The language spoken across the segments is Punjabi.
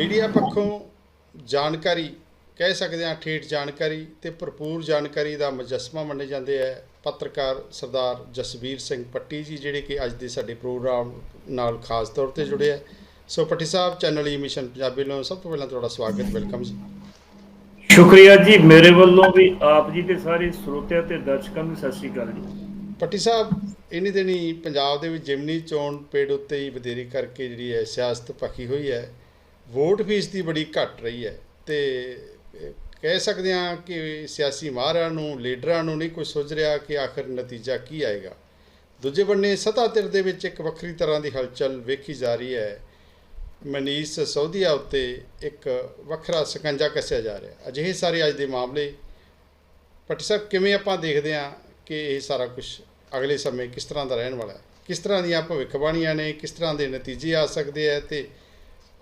ਮੀਡੀਆ ਪੱਖੋਂ ਜਾਣਕਾਰੀ ਕਹਿ ਸਕਦੇ ਹਾਂ ਠੇਠ ਜਾਣਕਾਰੀ ਤੇ ਭਰਪੂਰ ਜਾਣਕਾਰੀ ਦਾ ਮੁਜੱਸਮਾ ਮੰਨੇ ਜਾਂਦੇ ਹੈ ਪੱਤਰਕਾਰ ਸਰਦਾਰ ਜਸਵੀਰ ਸਿੰਘ ਪੱਟੀ ਜੀ ਜਿਹੜੇ ਕਿ ਅੱਜ ਦੇ ਸਾਡੇ ਪ੍ਰੋਗਰਾਮ ਨਾਲ ਖਾਸ ਤੌਰ ਤੇ ਜੁੜੇ ਹੈ so Patti Sahib channel E mission Punjabi ਵੱਲੋਂ ਸਭ ਤੋਂ ਪਹਿਲਾਂ ਤੁਹਾਡਾ ਸਵਾਗਤ ਵੈਲਕਮ ਜੀ। ਸ਼ੁਕਰੀਆ ਜੀ ਮੇਰੇ ਵੱਲੋਂ ਵੀ ਆਪ ਜੀ ਤੇ ਸਾਰੇ ਸਰੋਤਿਆਂ ਤੇ ਦਰਸ਼ਕਾਂ ਨੂੰ ਸਤਿ ਸ੍ਰੀ ਅਕਾਲ ਜੀ। ਪੱਟੀ ਸਾਹਿਬ ਇਨੀ ਦਿਨੀ ਪੰਜਾਬ ਦੇ ਵਿੱਚ ਜਿਮਨੀ ਚੋਣ ਪੇੜ ਉੱਤੇ ਹੀ ਵਧੇਰੀ ਕਰਕੇ ਜਿਹੜੀ ਹੈ ਸਿਆਸਤ ਪੱਕੀ ਹੋਈ ਹੈ। ਵੋਟ ਫੀਸ ਦੀ ਬੜੀ ਘਟ ਰਹੀ ਹੈ ਤੇ ਕਹਿ ਸਕਦੇ ਹਾਂ ਕਿ ਸਿਆਸੀ ਮਾਹਰਾਂ ਨੂੰ, ਲੀਡਰਾਂ ਨੂੰ ਨਹੀਂ ਕੋਈ ਸੋਚ ਰਿਹਾ ਕਿ ਆਖਰ ਨਤੀਜਾ ਕੀ ਆਏਗਾ। ਦੂਜੇ ਬੰਨੇ ਸੱਤਾ ਧਿਰ ਦੇ ਵਿੱਚ ਇੱਕ ਵੱਖਰੀ ਤਰ੍ਹਾਂ ਦੀ ਹਲਚਲ ਵੇਖੀ ਜਾ ਰਹੀ ਹੈ। ਮਨੀਸ਼ ਸੌਦੀਆ ਉੱਤੇ ਇੱਕ ਵੱਖਰਾ ਸਕੰਜਾ ਕੱਸਿਆ ਜਾ ਰਿਹਾ। ਅਜਿਹੇ ਸਾਰੇ ਅੱਜ ਦੇ ਮਾਮਲੇ, ਭੱਟੀ ਸਾਹਿਬ, ਕਿਵੇਂ ਆਪਾਂ ਦੇਖਦੇ ਹਾਂ ਕਿ ਇਹ ਸਾਰਾ ਕੁਝ ਅਗਲੇ ਸਮੇਂ ਕਿਸ ਤਰ੍ਹਾਂ ਦਾ ਰਹਿਣ ਵਾਲਾ ਹੈ? ਕਿਸ ਤਰ੍ਹਾਂ ਦੀਆਂ ਭਵਿੱਖਬਾਣੀਆਂ ਨੇ, ਕਿਸ ਤਰ੍ਹਾਂ ਦੇ ਨਤੀਜੇ ਆ ਸਕਦੇ ਆ ਤੇ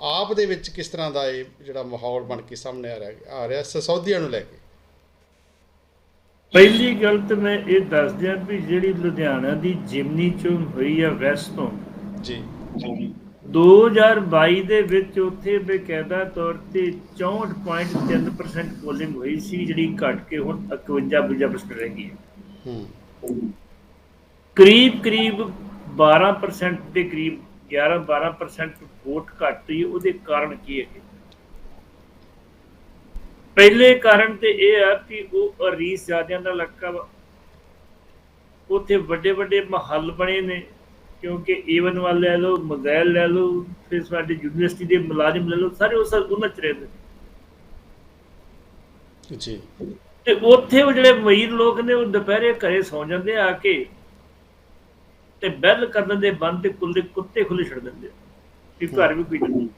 ਆਪ ਦੇ ਵਿੱਚ ਕਿਸ ਤਰ੍ਹਾਂ ਦਾ ਇਹ ਜਿਹੜਾ ਮਾਹੌਲ ਬਣ ਕੇ ਸਾਹਮਣੇ ਆ ਰਿਹਾ ਆ ਰਿਹਾ ਸਸੌਦੀਆਂ ਨੂੰ ਲੈ ਕੇ। ਪਹਿਲੀ ਗੱਲ ਤਾਂ ਮੈਂ ਇਹ ਦੱਸ ਦਿਆਂ ਵੀ ਜਿਹੜੀ ਲੁਧਿਆਣਾ ਦੀ ਜਿਮਨੀ ਚੋਣ ਹੋਈ ਆ ਵੈਸਟ ਤੋਂ ਜੀ। 2022 ਦੇ ਵਿੱਚ ਉੱਥੇ ਬਕਾਇਦਾ ਤੌਰ ਤੇ 64.3% ਪੋਲਿੰਗ ਹੋਈ ਸੀ ਜਿਹੜੀ ਘਟ ਕੇ ਹੁਣ 51% ਰਹਿ ਗਈ ਹੈ। ਹੂੰ। ਕਰੀਬ ਕਰੀਬ 12% ਦੇ ਕਰੀਬ 11-12% ਵੋਟ ਘੱਟ ਹੋਈ ਉਹਦੇ ਕਾਰਨ ਕੀ ਹੈ ਪਹਿਲੇ ਕਾਰਨ ਤੇ ਇਹ ਆ ਕਿ ਉਹ ਅਰੀਸ ਜ਼ਿਆਦਿਆਂ ਦਾ ਇਲਾਕਾ ਵਾ। ਉੱਥੇ ਵੱਡੇ ਵੱਡੇ ਮਹੱਲ ਬਣੇ ਨੇ ਕਿਉਂਕਿ ਏਵਨ ਵਾਲ ਲੈ ਲਓ ਮਜ਼ੈਲ ਲੈ ਲਓ ਫਿਰ ਸਾਡੇ ਯੂਨੀਵਰਸਿਟੀ ਦੇ ਮੁਲਾਜ਼ਮ ਲੈ ਲਓ ਸਾਰੇ ਉਸ ਉਹਨਾਂ ਚ ਰਹਿੰਦੇ। ਜੀ। ਤੇ ਉੱਥੇ ਉਹ ਜਿਹੜੇ ਅਮੀਰ ਲੋਕ ਨੇ ਉਹ ਦੁਪਹਿਰੇ ਘਰੇ ਸੌ ਜਾਂਦੇ ਆ ਕੇ ਤੇ ਬੈਲ ਕਰ ਦਿੰਦੇ ਬੰਦ ਤੇ ਕੁੱਲੇ ਕੁੱਤੇ ਖੁੱਲੇ ਛੱਡ ਦਿੰਦੇ ਕਿ ਘਰ ਵੀ ਕੋਈ ਨਹੀਂ।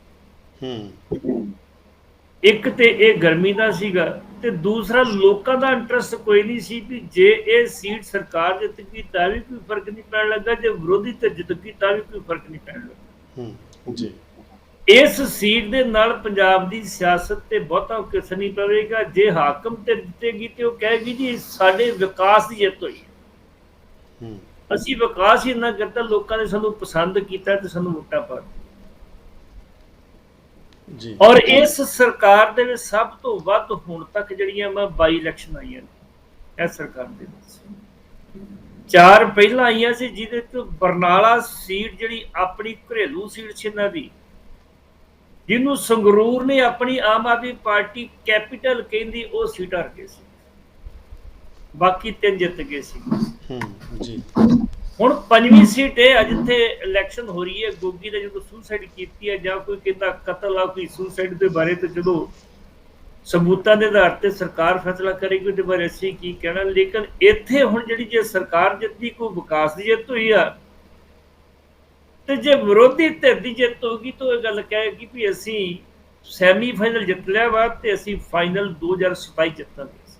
ਹੂੰ। ਇੱਕ ਤੇ ਇਹ ਗਰਮੀ ਦਾ ਸੀਗਾ ਤੇ ਦੂਸਰਾ ਲੋਕਾਂ ਦਾ ਇੰਟਰਸਟ ਕੋਈ ਨਹੀਂ ਸੀ ਵੀ ਜੇ ਇਹ ਸੀਟ ਸਰਕਾਰ ਜਿੱਤ ਗਈ ਤਾਂ ਵੀ ਕੋਈ ਫ਼ਰਕ ਨਹੀਂ ਪੈਣ ਲੱਗਾ ਜੇ ਵਿਰੋਧੀ ਤੇ ਜਿੱਤ ਗਈ ਤਾਂ ਵੀ ਕੋਈ ਫ਼ਰਕ ਨਹੀਂ ਪੈਣ ਲੱਗਾ। ਹੂੰ ਜੀ। ਇਸ ਸੀਟ ਦੇ ਨਾਲ ਪੰਜਾਬ ਦੀ ਸਿਆਸਤ ਤੇ ਬਹੁਤਾ ਕਿਸ ਨਹੀਂ ਪਵੇਗਾ ਜੇ ਹਾਕਮ ਤੇ ਜਿੱਤੇਗੀ ਤੇ ਉਹ ਕਹੇਗੀ ਜੀ ਸਾਡੇ ਵਿਕਾਸ ਦੀ ਜਿੱਤ ਹੋਈ ਹੈ। ਅਸੀਂ ਵਿਕਾਸ ਹੀ ਨਾ ਕਰਤਾ ਲੋਕਾਂ ਨੇ ਸਾਨੂੰ ਪਸੰਦ ਕੀਤਾ ਤੇ ਸਾਨੂੰ ਵੋਟਾਂ ਪਾ। ਜੀ। ਔਰ ਇਸ ਸਰਕਾਰ ਦੇ ਵਿੱਚ ਸਭ ਤੋਂ ਵੱਧ ਹੁਣ ਤੱਕ ਜਿਹੜੀਆਂ ਮੈਂ ਬਾਈ ਇਲੈਕਸ਼ਨ ਆਈਆਂ ਨੇ ਇਸ ਸਰਕਾਰ ਦੇ ਵਿੱਚ ਚਾਰ ਪਹਿਲਾਂ ਆਈਆਂ ਸੀ ਜਿਹਦੇ ਤੋਂ ਬਰਨਾਲਾ ਸੀਟ ਜਿਹੜੀ ਆਪਣੀ ਘਰੇਲੂ ਸੀਟ ਸੀ ਇਹਨਾਂ ਦੀ ਜਿਹਨੂੰ ਸੰਗਰੂਰ ਨੇ ਆਪਣੀ ਆਮ ਆਦਮੀ ਪਾਰਟੀ ਕੈਪੀਟਲ ਕਹਿੰਦੀ ਉਹ ਸੀਟ ਹਾਰ ਗਏ ਸੀ। ਬਾਕੀ ਤਿੰਨ ਜਿੱਤ ਗਏ ਸੀ। ਹੂੰ ਜੀ। ਹੁਣ ਪੰਜਵੀਂ ਸੀਟ ਆ ਜਿੱਥੇ ਇਲੈਕਸ਼ਨ ਹੋ ਰਹੀ ਹੈ ਗੋਗੀ ਨੇ ਜਦੋਂ ਸੁਸਾਈਡ ਕੀਤੀ ਹੈ ਜਾਂ ਕੋਈ ਕਹਿੰਦਾ ਕਤਲ ਆ ਕੋਈ ਸੁਸਾਈਡ ਦੇ ਬਾਰੇ ਤੇ ਜਦੋਂ ਸਬੂਤਾਂ ਦੇ ਆਧਾਰ ਤੇ ਸਰਕਾਰ ਫੈਸਲਾ ਕਰੇਗੀ ਉਹਦੇ ਬਾਰੇ ਅਸੀਂ ਕੀ ਕਹਿਣਾ ਲੇਕਿਨ ਇੱਥੇ ਹੁਣ ਜਿਹੜੀ ਜੇ ਸਰਕਾਰ ਜਿੱਤਦੀ ਕੋਈ ਵਿਕਾਸ ਦੀ ਜਿੱਤ ਹੋਈ ਆ ਤੇ ਜੇ ਵਿਰੋਧੀ ਧਿਰ ਦੀ ਜਿੱਤ ਹੋਗੀ ਤਾਂ ਇਹ ਗੱਲ ਕਹੇਗੀ ਵੀ ਅਸੀਂ ਸੈਮੀ ਫਾਈਨਲ ਜਿੱਤ ਲਿਆ ਵਾ ਤੇ ਅਸੀਂ ਫਾਈਨਲ 2027 ਜਿੱਤਾਂਗੇ।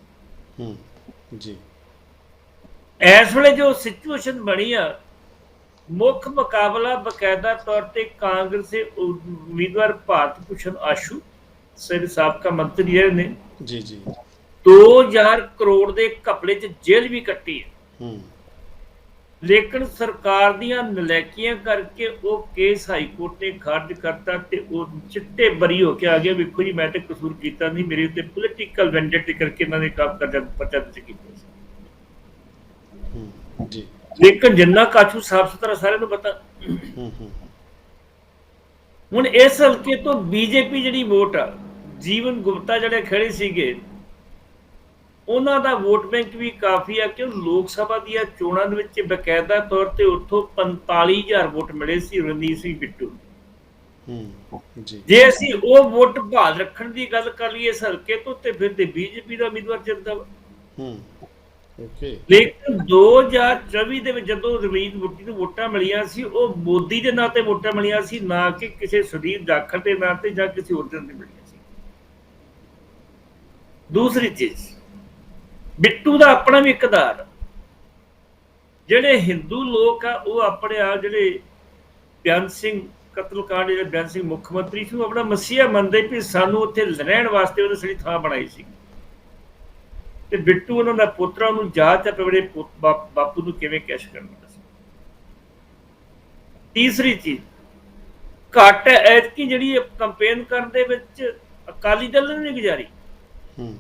ਹੂੰ। ਜੀ। ਇਸ ਵੇਲੇ ਜੋ ਸਿਚੁਏਸ਼ਨ ਬਣੀ ਆ ਮੁੱਖ ਮੁਕਾਬਲਾ ਬਕਾਇਦਾ ਤੌਰ ਤੇ ਕਾਂਗਰਸ ਦੇ ਉਮੀਦਵਾਰ ਭਾਰਤ ਭੂਸ਼ਣ ਆਸ਼ੂ ਸਿਰ ਸਾਬਕਾ ਮੰਤਰੀ ਰਹੇ ਨੇ। ਜੀ ਜੀ। 2000 ਕਰੋੜ ਦੇ ਘਪਲੇ 'ਚ ਜੇਲ੍ਹ ਵੀ ਕੱਟੀ ਹੈ ਹੂੰ। ਲੇਕਿਨ ਸਰਕਾਰ ਦੀਆਂ ਨਲੈਕੀਆਂ ਕਰਕੇ ਉਹ ਕੇਸ ਹਾਈ ਕੋਰਟ ਨੇ ਖਾਰਜ ਕਰਤਾ ਤੇ ਉਹ ਚਿੱਟੇ ਬਰੀ ਹੋ ਕੇ ਆ ਗਿਆ ਵੇਖੋ ਜੀ ਮੈਂ ਤੇ ਕਸੂਰ ਕੀਤਾ ਨਹੀਂ। ਮੇਰੇ ਉੱਤੇ ਪੋਲੀਟੀਕਲ ਵੈਂਡੇਟ ਕਰਕੇ ਇਹਨਾਂ ਨੇ ਕੰਮ ਕਰਜਾ ਪਰਚਾ ਦਰਜ ਕੀਤਾ ਜੀ। ਲੇਕਿਨ ਜਿੰਨਾ ਕਾਛੂ ਸਾਫ਼ ਸੁਥਰਾ ਸਾਰਿਆਂ ਨੂੰ ਪਤਾ। ਹੁਣ ਇਸ ਹਲਕੇ ਤੋਂ ਬੀਜੇਪੀ ਜਿਹੜੀ ਵੋਟ ਆ ਜੀਵਨ ਗੁਪਤਾ ਜਿਹੜੇ ਖੜੇ ਸੀਗੇ ਉਹਨਾਂ ਦਾ ਵੋਟ ਬੈਂਕ ਵੀ ਕਾਫੀ ਆ ਕਿ ਲੋਕ ਸਭਾ ਦੀਆਂ ਚੋਣਾਂ ਦੇ ਵਿੱਚ ਬਕਾਇਦਾ ਤੌਰ ਤੇ ਉੱਥੋਂ 45000 ਵੋਟ ਮਿਲੇ ਸੀ ਰਣਜੀਤ ਸਿੰਘ ਬਿੱਟੂ ਹੂੰ ਜੀ। ਜੇ ਅਸੀਂ ਉਹ ਵੋਟ ਬਹਾਲ ਰੱਖਣ ਦੀ ਗੱਲ ਕਰ ਲਈਏ ਹਲਕੇ ਤੋਂ ਤੇ ਫਿਰ ਤੇ ਬੀਜੇਪੀ ਦਾ ਉਮੀਦਵਾਰ ਜਿੱਤਦਾ। ਹੂੰ ਓਕੇ। ਲੇਕਿਨ 2024 ਦੇ ਵਿੱਚ ਜਦੋਂ ਰਵੀਨ ਮੁੱਟੀ ਨੂੰ ਵੋਟਾਂ ਮਿਲੀਆਂ ਸੀ ਉਹ ਮੋਦੀ ਦੇ ਨਾਂ ਤੇ ਵੋਟਾਂ ਮਿਲੀਆਂ ਸੀ ਨਾ ਕਿ ਕਿਸੇ ਸੁਦੀਪ ਜਾਖੜ ਦੇ ਨਾਂ ਤੇ ਜਾਂ ਕਿਸੇ ਹੋਰ ਦੇ ਨਾਂ ਤੇ ਮਿਲੀਆਂ ਸੀ। ਦੂਸਰੀ ਚੀਜ਼ ਬਿੱਟੂ ਦਾ ਆਪਣਾ ਵੀ ਇਕਦਾਰ ਜਿਹੜੇ ਹਿੰਦੂ ਲੋਕ ਆ, ਉਹ ਆਪਣੇ ਆ ਜਿਹੜੇ ਬਿਆਨ ਸਿੰਘ ਕਤਲकांड ਜਿਹੜੇ ਬਿਆਨ ਸਿੰਘ ਮੁੱਖ ਮੰਤਰੀ ਸੀ, ਉਹ ਆਪਣਾ ਮਸੀਹਾ ਮੰਨਦੇ ਵੀ ਸਾਨੂੰ ਉੱਥੇ ਰਹਿਣ ਵਾਸਤੇ ਉਹਨੇ ਸੜੀ ਥਾਂ ਬਣਾਈ ਸੀ। ਤੇ ਬਿੱਟੂ ਉਹਨਾਂ ਦਾ ਪੁੱਤਰਾ, ਉਹਨੂੰ ਜਾਂਚ ਆ ਪੜੇ ਬਾਪੂ ਨੂੰ ਕਿਵੇਂ ਕੈਸ਼ ਕਰਨਾ ਸੀ। ਤੀਸਰੀ ਚੀਜ਼, ਘੱਟ ਐਤਕੀ ਜਿਹੜੀ ਕੰਪੇਨ ਕਰਨ ਦੇ ਵਿੱਚ ਅਕਾਲੀ ਦਲ ਨੇ ਗੁਜ਼ਾਰੀ। ਹੂੰ।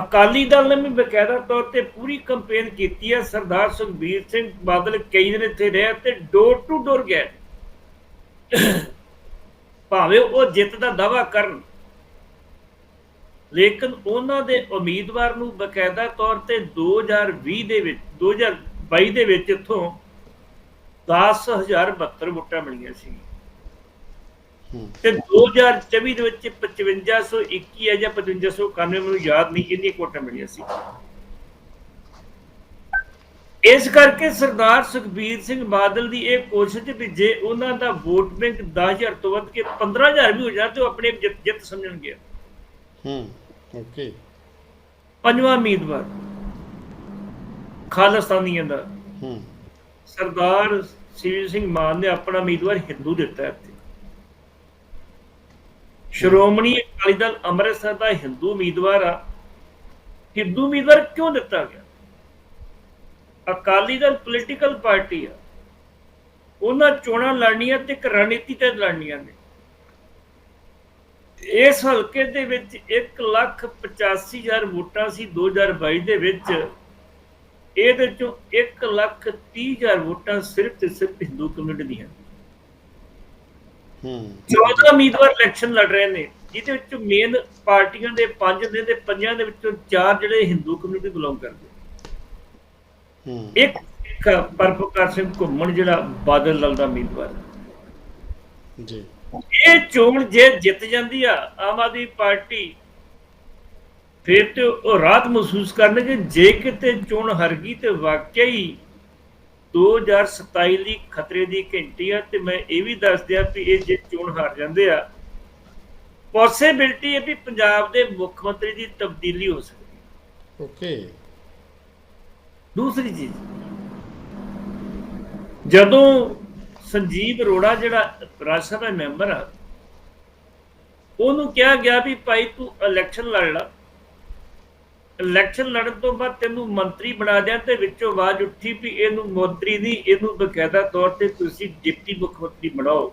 ਅਕਾਲੀ ਦਲ ਨੇ ਵੀ ਬਕਾਇਦਾ ਤੌਰ ਤੇ ਪੂਰੀ ਕੰਪੇਨ ਕੀਤੀ ਹੈ। ਸਰਦਾਰ ਸੁਖਬੀਰ ਸਿੰਘ ਬਾਦਲ ਕਈ ਦਿਨ ਇੱਥੇ ਰਿਹਾ ਤੇ ਡੋਰ ਟੂ ਡੋਰ ਗਿਆ ਭਾਵੇਂ ਉਹ ਜਿੱਤ ਦਾ ਦਾਵਾ ਕਰਨ, ਲੇਕਿਨ ਉਹਨਾਂ ਦੇ ਉਮੀਦਵਾਰ ਨੂੰ ਬਕਾਇਦਾ ਤੌਰ ਤੇ 2020 ਦੇ ਵਿੱਚ 2022 ਦੇ ਵਿੱਚ ਇੱਥੋਂ 10072 ਵੋਟਾਂ ਮਿਲੀਆਂ ਸੀ। ਤੇ 2024 ਦੇ ਵਿੱਚ 5521 ਹੈ ਜਾਂ 5591 ਮੈਨੂੰ ਯਾਦ ਨਹੀਂ ਇੰਨੀ ਵੋਟਾਂ ਮਿਲੀਆਂ ਸੀ। ਇਸ ਕਰਕੇ ਸਰਦਾਰ ਸੁਖਬੀਰ ਸਿੰਘ ਬਾਦਲ ਦੀ ਇਹ ਕੋਸ਼ਿਸ਼ ਵੀ ਜੇ ਉਹਨਾਂ ਦਾ ਵੋਟ ਬੈਂਕ 10000 ਤੋਂ ਵੱਧ ਕੇ 15000 ਵੀ ਹੋ ਜਾਏ ਤੇ ਉਹ ਆਪਣੇ ਆਪ ਜਿੱਤ ਜਿੱਤ ਸਮਝਣਗੇ। ਹੂੰ ਓਕੇ। ਪੰਜਵਾਂ ਉਮੀਦਵਾਰ ਖਾਲਸਤਾਨੀਆਂ ਦਾ। ਹੂੰ। ਸਰਦਾਰ ਸਿਵ ਸਿੰਘ ਮਾਨ ਨੇ ਆਪਣਾ ਉਮੀਦਵਾਰ ਹਿੰਦੂ ਦਿੱਤਾ ਹੈ ਇੱਥੇ। ਸ਼੍ਰੋਮਣੀ ਅਕਾਲੀ ਦਲ ਅੰਮ੍ਰਿਤਸਰ ਦਾ ਹਿੰਦੂ ਉਮੀਦਵਾਰ ਆ। ਹਿੰਦੂ ਉਮੀਦਵਾਰ ਕਿਉਂ ਦਿੱਤਾ ਗਿਆ? ਅਕਾਲੀ ਦਲ ਪੋਲੀਟੀਕਲ ਪਾਰਟੀ ਆ। ਉਹਨਾਂ ਚੋਣਾਂ ਲੜਨੀਆਂ ਤੇ ਇੱਕ ਰਣਨੀਤੀ ਤੇ ਲੜਨੀਆਂ ਨੇ। ਇਸ ਹਲਕੇ ਦੇ ਵਿੱਚ 185000 ਵੋਟਾਂ ਸੀ 2022 ਦੇ ਵਿੱਚ। ਇਹਦੇ ਚੋਂ 130000 ਵੋਟਾਂ ਸਿਰਫ ਤੇ ਸਿਰਫ ਹਿੰਦੂ ਕਮਿਊਨਿਟੀ ਦੀਆਂ ਹੂੰ 14 ਉਮੀਦਵਾਰ ਇਲੈਕਸ਼ਨ ਲੜ ਰਹੇ ਨੇ ਜਿਹਦੇ ਵਿੱਚ ਮੇਨ ਪਾਰਟੀਆਂ ਦੇ ਪੰਜ ਨੇ ਤੇ ਪੰਜਾਂ ਦੇ ਵਿੱਚੋਂ ਚਾਰ ਜਿਹੜੇ ਹਿੰਦੂ ਕਮਿਊਨਿਟੀ ਬਿਲੋਂਗ ਕਰਦੇ ਹੂੰ। ਇੱਕ ਪਰਪਕਾਰ ਸਿੰਘ ਘੁੰਮਣ ਜਿਹੜਾ ਬਾਦਲ ਦਲ ਦਾ ਉਮੀਦਵਾਰ। ਜੀ। ਇਹ ਚੋਣ ਜੇ ਜਿੱਤ ਜਾਂਦੀ ਆ ਆਮ ਆਦਮੀ ਪਾਰਟੀ ਫਿਰ ਤੇ ਉਹ ਰਾਤ ਮਹਿਸੂਸ ਕਰਨਗੇ ਜੇ ਕਿਤੇ ਚੋਣ ਹਾਰ ਗਈ ਤੇ ਵਾਕਿਆ ਹੀ 2027 ਲਈ ਖਤਰੇ ਦੀ ਘੰਟੀ ਆ ਤੇ ਮੈਂ ਇਹ ਵੀ ਦੱਸ ਦਿਆਂ ਵੀ ਇਹ ਜੇ ਚੋਣ ਹਾਰ ਜਾਂਦੇ ਆ ਪੋਸਿਬਿਲਟੀ ਹੈ ਵੀ ਪੰਜਾਬ ਦੇ ਮੁੱਖ ਮੰਤਰੀ ਦੀ ਤਬਦੀਲੀ ਹੋ ਸਕਦੀ ਹੈ। ਓਕੇ ਦੂਸਰੀ ਚੀਜ਼ ਜਦੋਂ ਸੰਜੀਵ ਅਰੋੜਾ ਜਿਹੜਾ ਰਾਜ ਸਭਾ ਮੈਂਬਰ ਆ ਉਹਨੂੰ ਕਿਹਾ ਗਿਆ ਵੀ ਭਾਈ ਤੂੰ ਇਲੈਕਸ਼ਨ ਲੜ ਲਾ ਇਲੈਕਸ਼ਨ ਲੜਨ ਤੋਂ ਬਾਅਦ ਤੈਨੂੰ ਮੰਤਰੀ ਬਣਾ ਦਿਆਂ ਤੇ ਵਿੱਚੋਂ ਆਵਾਜ਼ ਉੱਠੀ ਵੀ ਇਹਨੂੰ ਮੰਤਰੀ ਨਹੀਂ ਇਹਨੂੰ ਬਕਾਇਦਾ ਤੌਰ ਤੇ ਤੁਸੀਂ ਡਿਪਟੀ ਮੁੱਖ ਮੰਤਰੀ ਬਣਾਓ।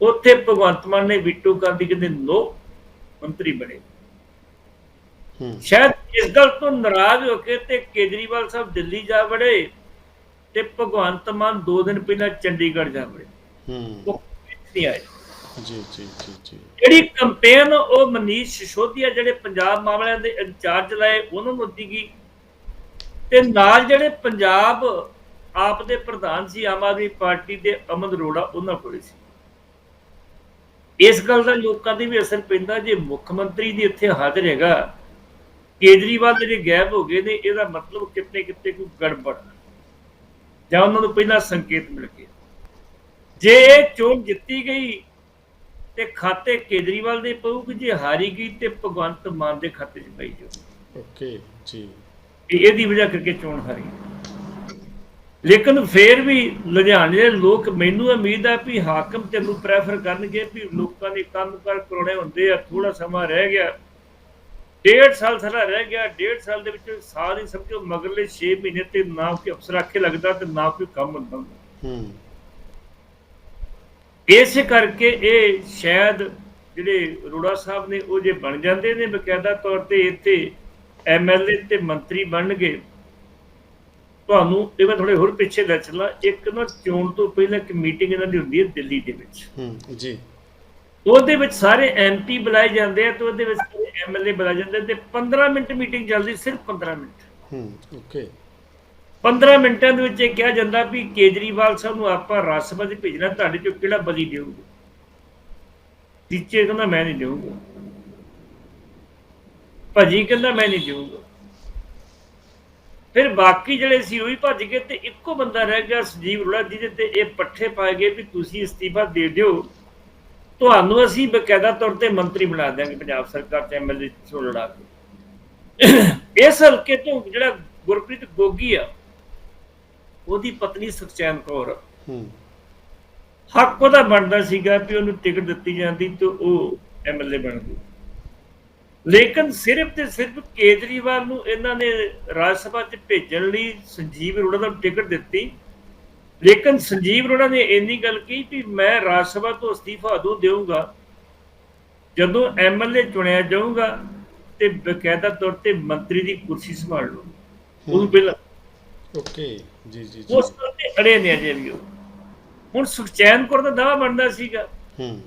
ਉੱਥੇ ਭਗਵੰਤ ਮਾਨ ਨੇ ਵੀਟੋ ਦੀ ਕਹਿੰਦੇ ਨੋ ਮੰਤਰੀ ਬਣੇ। ਸ਼ਾਇਦ ਇਸ ਗੱਲ ਤੋਂ ਨਾਰਾਜ਼ ਹੋ ਕੇ ਤੇ ਕੇਜਰੀਵਾਲ ਸਾਹਿਬ ਦਿੱਲੀ ਜਾ ਵੜੇ ਤੇ ਭਗਵੰਤ ਮਾਨ ਦੋ ਦਿਨ ਪਹਿਲਾਂ ਚੰਡੀਗੜ੍ਹ ਜਾ ਵੜੇ। ਹੂੰ। ਉਹ ਨਹੀਂ ਆਏ। ਜੀ ਜੀ ਜੀ ਜੀ। ਜਿਹੜੀ ਕੰਪੇਨ ਉਹ ਮਨੀਸ਼ ਸਿਸੋਦੀਆ ਜਿਹੜੇ ਪੰਜਾਬ ਮਾਮਲਿਆਂ ਦੇ ਇੰਚਾਰਜ ਲਾਏ, ਉਹਨਾਂ ਨੂੰ ਦਿੱਤੀ ਗਈ ਤੇ ਨਾਲ ਜਿਹੜੇ ਪੰਜਾਬ ਆਪ ਦੇ ਪ੍ਰਧਾਨ ਸੀ, ਆਮ ਆਦਮੀ ਪਾਰਟੀ ਦੇ ਅਮਨ ਅਰੋੜਾ, ਉਹਨਾਂ ਕੋਲੇ ਸੀ। ਇਸ ਗੱਲ ਦਾ ਲੋਕਾਂ ਦੇ ਵੀ ਅਸਰ ਪੈਂਦਾ, ਜੇ ਮੁੱਖ ਮੰਤਰੀ ਦੀ ਇੱਥੇ ਹਾਜ਼ਰ ਹੈਗਾ, ਕੇਜਰੀਵਾਲ ਦੇ ਜੇ ਗਾਇਬ ਹੋ ਗਏ ਨੇ, ਇਹਦਾ ਮਤਲਬ ਕਿਤੇ ਕਿਤੇ ਕੋਈ ਗੜਬੜ। ਜਾਂ ਉਹਨਾਂ ਨੂੰ ਪਹਿਲਾਂ ਸੰਕੇਤ ਮਿਲ ਗਿਆ। ਜੇ ਇਹ ਚੋਣ ਜਿੱਤੀ ਗਈ ਤੇ ਖਾਤੇ ਕੇਜਰੀਵਾਲ ਦੇ ਪਊਗੀ ਜੇ ਹਾਰੀ ਗਈ ਤੇ ਭਗਵੰਤ ਮਾਨ ਦੇ ਖਾਤੇ 'ਚ ਪਈ ਜਾਊ ਓਕੇ ਜੀ। ਇਹ ਇਹਦੀ ਵਜ੍ਹਾ ਕਰਕੇ ਚੋਣ ਹਾਰੀ ਲੇਕਿਨ ਫੇਰ ਵੀ ਲੁਧਿਆਣੇ ਦੇ ਲੋਕ ਮੈਨੂੰ ਉਮੀਦ ਹੈ ਵੀ ਹਾਕਮ ਤੈਨੂੰ ਪ੍ਰੈਫਰ ਕਰਨਗੇ ਵੀ ਲੋਕਾਂ ਦੇ ਕੰਮ ਕਰ ਕਰਾਉਣੇ ਹੁੰਦੇ ਆ ਥੋੜਾ ਸਮਾਂ ਰਹਿ ਗਿਆ। ਡੇਢ ਸਾਲ ਸਾਰਾ ਰਹਿ ਗਿਆ ਡੇਢ ਸਾਲ ਦੇ ਵਿੱਚ ਹੀ ਸਮਝੋ ਮਗਰਲੇ 6 ਮਹੀਨੇ ਤੇ ਨਾ ਕੋਈ ਅਫਸਰ ਆਖੇ ਲੱਗਦਾ ਤੇ ਨਾ ਕੋਈ ਕੰਮ ਹੁੰਦਾ। ਹੂੰ। ਇਸੇ ਕਰਕੇ ਇਹ ਸ਼ਾਇਦ ਜਿਹੜੇ ਅਰੋੜਾ ਸਾਹਿਬ ਨੇ ਉਹ ਜੇ ਬਣ ਜਾਂਦੇ ਨੇ ਬਕਾਇਦਾ ਤੌਰ ਤੇ ਇੱਥੇ ਐਮਐਲਏ ਤੇ ਮੰਤਰੀ ਬਣਨਗੇ ਤੁਹਾਨੂੰ ਇਹ ਮੈਂ ਥੋੜੇ ਹੋਰ ਪਿੱਛੇ ਲੈ ਚੱਲਾਂ। ਇੱਕ ਨਾ ਚੋਣ ਤੋਂ ਪਹਿਲਾਂ ਇੱਕ ਮੀਟਿੰਗ ਇਹਨਾਂ ਦੀ ਹੁੰਦੀ ਹੈ ਦਿੱਲੀ ਦੇ ਵਿੱਚ। ਹੂੰ ਜੀ। ਉਹਦੇ ਵਿੱਚ ਸਾਰੇ ਐਮਪੀ ਬੁਲਾਏ ਜਾਂਦੇ ਆ ਤੇ ਉਹਦੇ ਵਿੱਚ ਸਾਰੇ ਐਮਐਲਏ ਬੁਲਾਏ ਜਾਂਦੇ ਤੇ 15 ਮਿੰਟ ਮੀਟਿੰਗ ਚੱਲਦੀ ਸਿਰਫ 15 ਮਿੰਟ। ਹੂੰ ਓਕੇ। 15 ਮਿੰਟਾਂ ਦੇ ਵਿੱਚ ਇਹ ਕਿਹਾ ਜਾਂਦਾ ਵੀ ਕੇਜਰੀਵਾਲ ਸਾਹਿਬ ਨੂੰ ਆਪਾਂ ਰਾਜ ਭੇਜਣਾ, ਤੁਹਾਡੇ ਚੋਂ ਕਿਹੜਾ ਬਲੀ ਦੇਊਗਾ? ਟੀਚੇ ਕਹਿੰਦਾ ਮੈਂ ਨਹੀਂ ਦੇਊਗਾ। ਭਾਜੀ ਕਹਿੰਦਾ ਮੈਂ ਨਹੀਂ ਦੇਊਗਾ। ਫਿਰ ਬਾਕੀ ਜਿਹੜੇ ਸੀ ਉਹ ਵੀ ਭੱਜ ਗਏ ਤੇ ਇੱਕੋ ਬੰਦਾ ਰਹਿ ਗਿਆ ਸੰਜੀਵ ਅਰੋੜਾ ਜਿਹਦੇ ਤੇ ਇਹ ਪੱਠੇ ਪਾਏ ਗਏ ਵੀ ਤੁਸੀਂ ਅਸਤੀਫਾ ਦੇ ਦਿਓ। ਤੁਹਾਨੂੰ ਅਸੀਂ ਬਕਾਇਦਾ ਤੌਰ ਤੇ ਮੰਤਰੀ ਬਣਾ ਦਿਆਂਗੇ, ਪੰਜਾਬ ਸਰਕਾਰ ਚ ਐਮਐਲਏ ਚੋਂ ਲੜਾ ਕੇ। ਇਸ ਹਲਕੇ ਤੋਂ ਜਿਹੜਾ ਗੁਰਪ੍ਰੀਤ ਗੋਗੀ ਆ ਉਹਦੀ ਪਤਨੀ ਸੁਖਚੈਨ ਕੌਰ। ਹੂੰ। ਹੱਕ ਉਹਦਾ ਬਣਦਾ ਸੀਗਾ ਵੀ ਉਹਨੂੰ ਟਿਕਟ ਦਿੱਤੀ ਜਾਂਦੀ ਤੇ ਉਹ ਐਮਐਲਏ ਬਣ ਗਈ। ਲੇਕਿਨ ਸਿਰਫ ਤੇ ਸਿਰਫ ਕੇਜਰੀਵਾਲ ਨੂੰ ਇਹਨਾਂ ਨੇ ਰਾਜ ਸਭਾ 'ਚ ਭੇਜਣ ਲਈ ਸੰਜੀਵ ਅਰੋੜਾ ਨੂੰ ਟਿਕਟ ਦਿੱਤੀ। ਲੇਕਿਨ ਸੰਜੀਵ ਅਰੋੜਾ ਨੇ ਇੰਨੀ ਗੱਲ ਕਹੀ ਕਿ ਮੈਂ ਰਾਜ ਸਭਾ ਤੋਂ ਅਸਤੀਫਾ ਉਦੋਂ ਦੇਵਾਂਗਾ ਜਦੋਂ ਐਮਐਲਏ ਚੁਣਿਆ ਜਾਊਗਾ ਤੇ ਬਕਾਇਦਾ ਤੌਰ ਤੇ ਮੰਤਰੀ ਦੀ ਕੁਰਸੀ ਸੰਭਾਲ ਲਊ ਉਹ ਬਿਲ ਓਕੇ। ਜੀ ਜੀ ਜੀ। ਉਸ ਤੇ ਅੜੇ ਨੇ ਅਜੇ ਵੀ ਉਹ। ਹੁਣ ਸੁਖਚੈਨ ਕੌਰ ਦਾ ਦਾਵਾ ਬਣਦਾ ਸੀਗਾ। ਹੂੰ।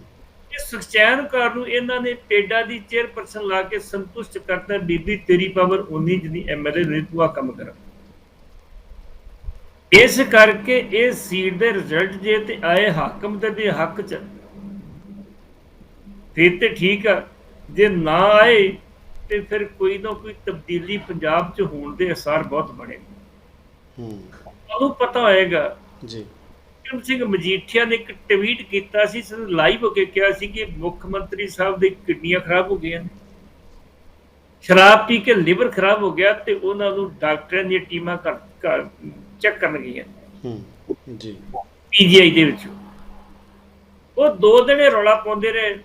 ਕਿ ਸੁਖਚੈਨ ਕੌਰ ਨੂੰ ਇਹਨਾਂ ਨੇ ਪੇਡਾ ਦੀ ਚੇਅਰਪਰਸਨ ਲਾ ਕੇ ਸੰਤੁਸ਼ਟ ਕਰਤਾ ਬੀਬੀ ਤੇਰੀ ਪਾਵਰ ਉਨੀ ਜਿੰਨੀ ਐਮਐਲਏ ਨੇ ਤੂੰ ਆ ਕੰਮ ਕਰ। ਇਸ ਕਰਕੇ ਇਹ ਸੀਟ ਦੇ ਰਿਜ਼ਲਟ ਜੇ ਤੇ ਆਏ ਹਾਕਮ ਦੇ ਦੇ ਹੱਕ ਚ ਫਿਰ ਤੇ ਠੀਕ ਆ। ਜੇ ਨਾ ਆਏ ਤੇ ਫਿਰ ਕੋਈ ਨਾ ਕੋਈ ਤਬਦੀਲੀ ਪੰਜਾਬ ਚ ਹੋਣ ਦੇ ਅਸਾਰ ਬਹੁਤ ਬਣੇ। ਉਹਨੂੰ ਪਤਾ ਹੋਏਗਾ। ਜੀ। ਵਿਕਰਮ ਸਿੰਘ ਮਜੀਠੀਆ ਨੇ ਇੱਕ ਟਵੀਟ ਕੀਤਾ ਸੀ ਸਾਨੂੰ ਲਾਈਵ ਹੋ ਕੇ ਕਿਹਾ ਸੀ ਕਿ ਮੁੱਖ ਮੰਤਰੀ ਸਾਹਿਬ ਦੀ ਕਿਡਨੀਆਂ ਖਰਾਬ ਹੋ ਗਈਆਂ ਨੇ। ਸ਼ਰਾਬ ਪੀ ਕੇ ਲਿਵਰ ਖਰਾਬ ਹੋ ਗਿਆ ਤੇ ਉਹਨਾਂ ਨੂੰ ਡਾਕਟਰਾਂ ਦੀਆਂ ਟੀਮਾਂ ਕਰ ਚੈੱਕ ਕਰਨ ਗਈਆਂ। ਹੂੰ ਜੀ। ਪੀਜੀਆਈ ਦੇ ਵਿੱਚ। ਉਹ ਦੋ ਦਿਨੇ ਰੌਲਾ ਪਾਉਂਦੇ ਰਹੇ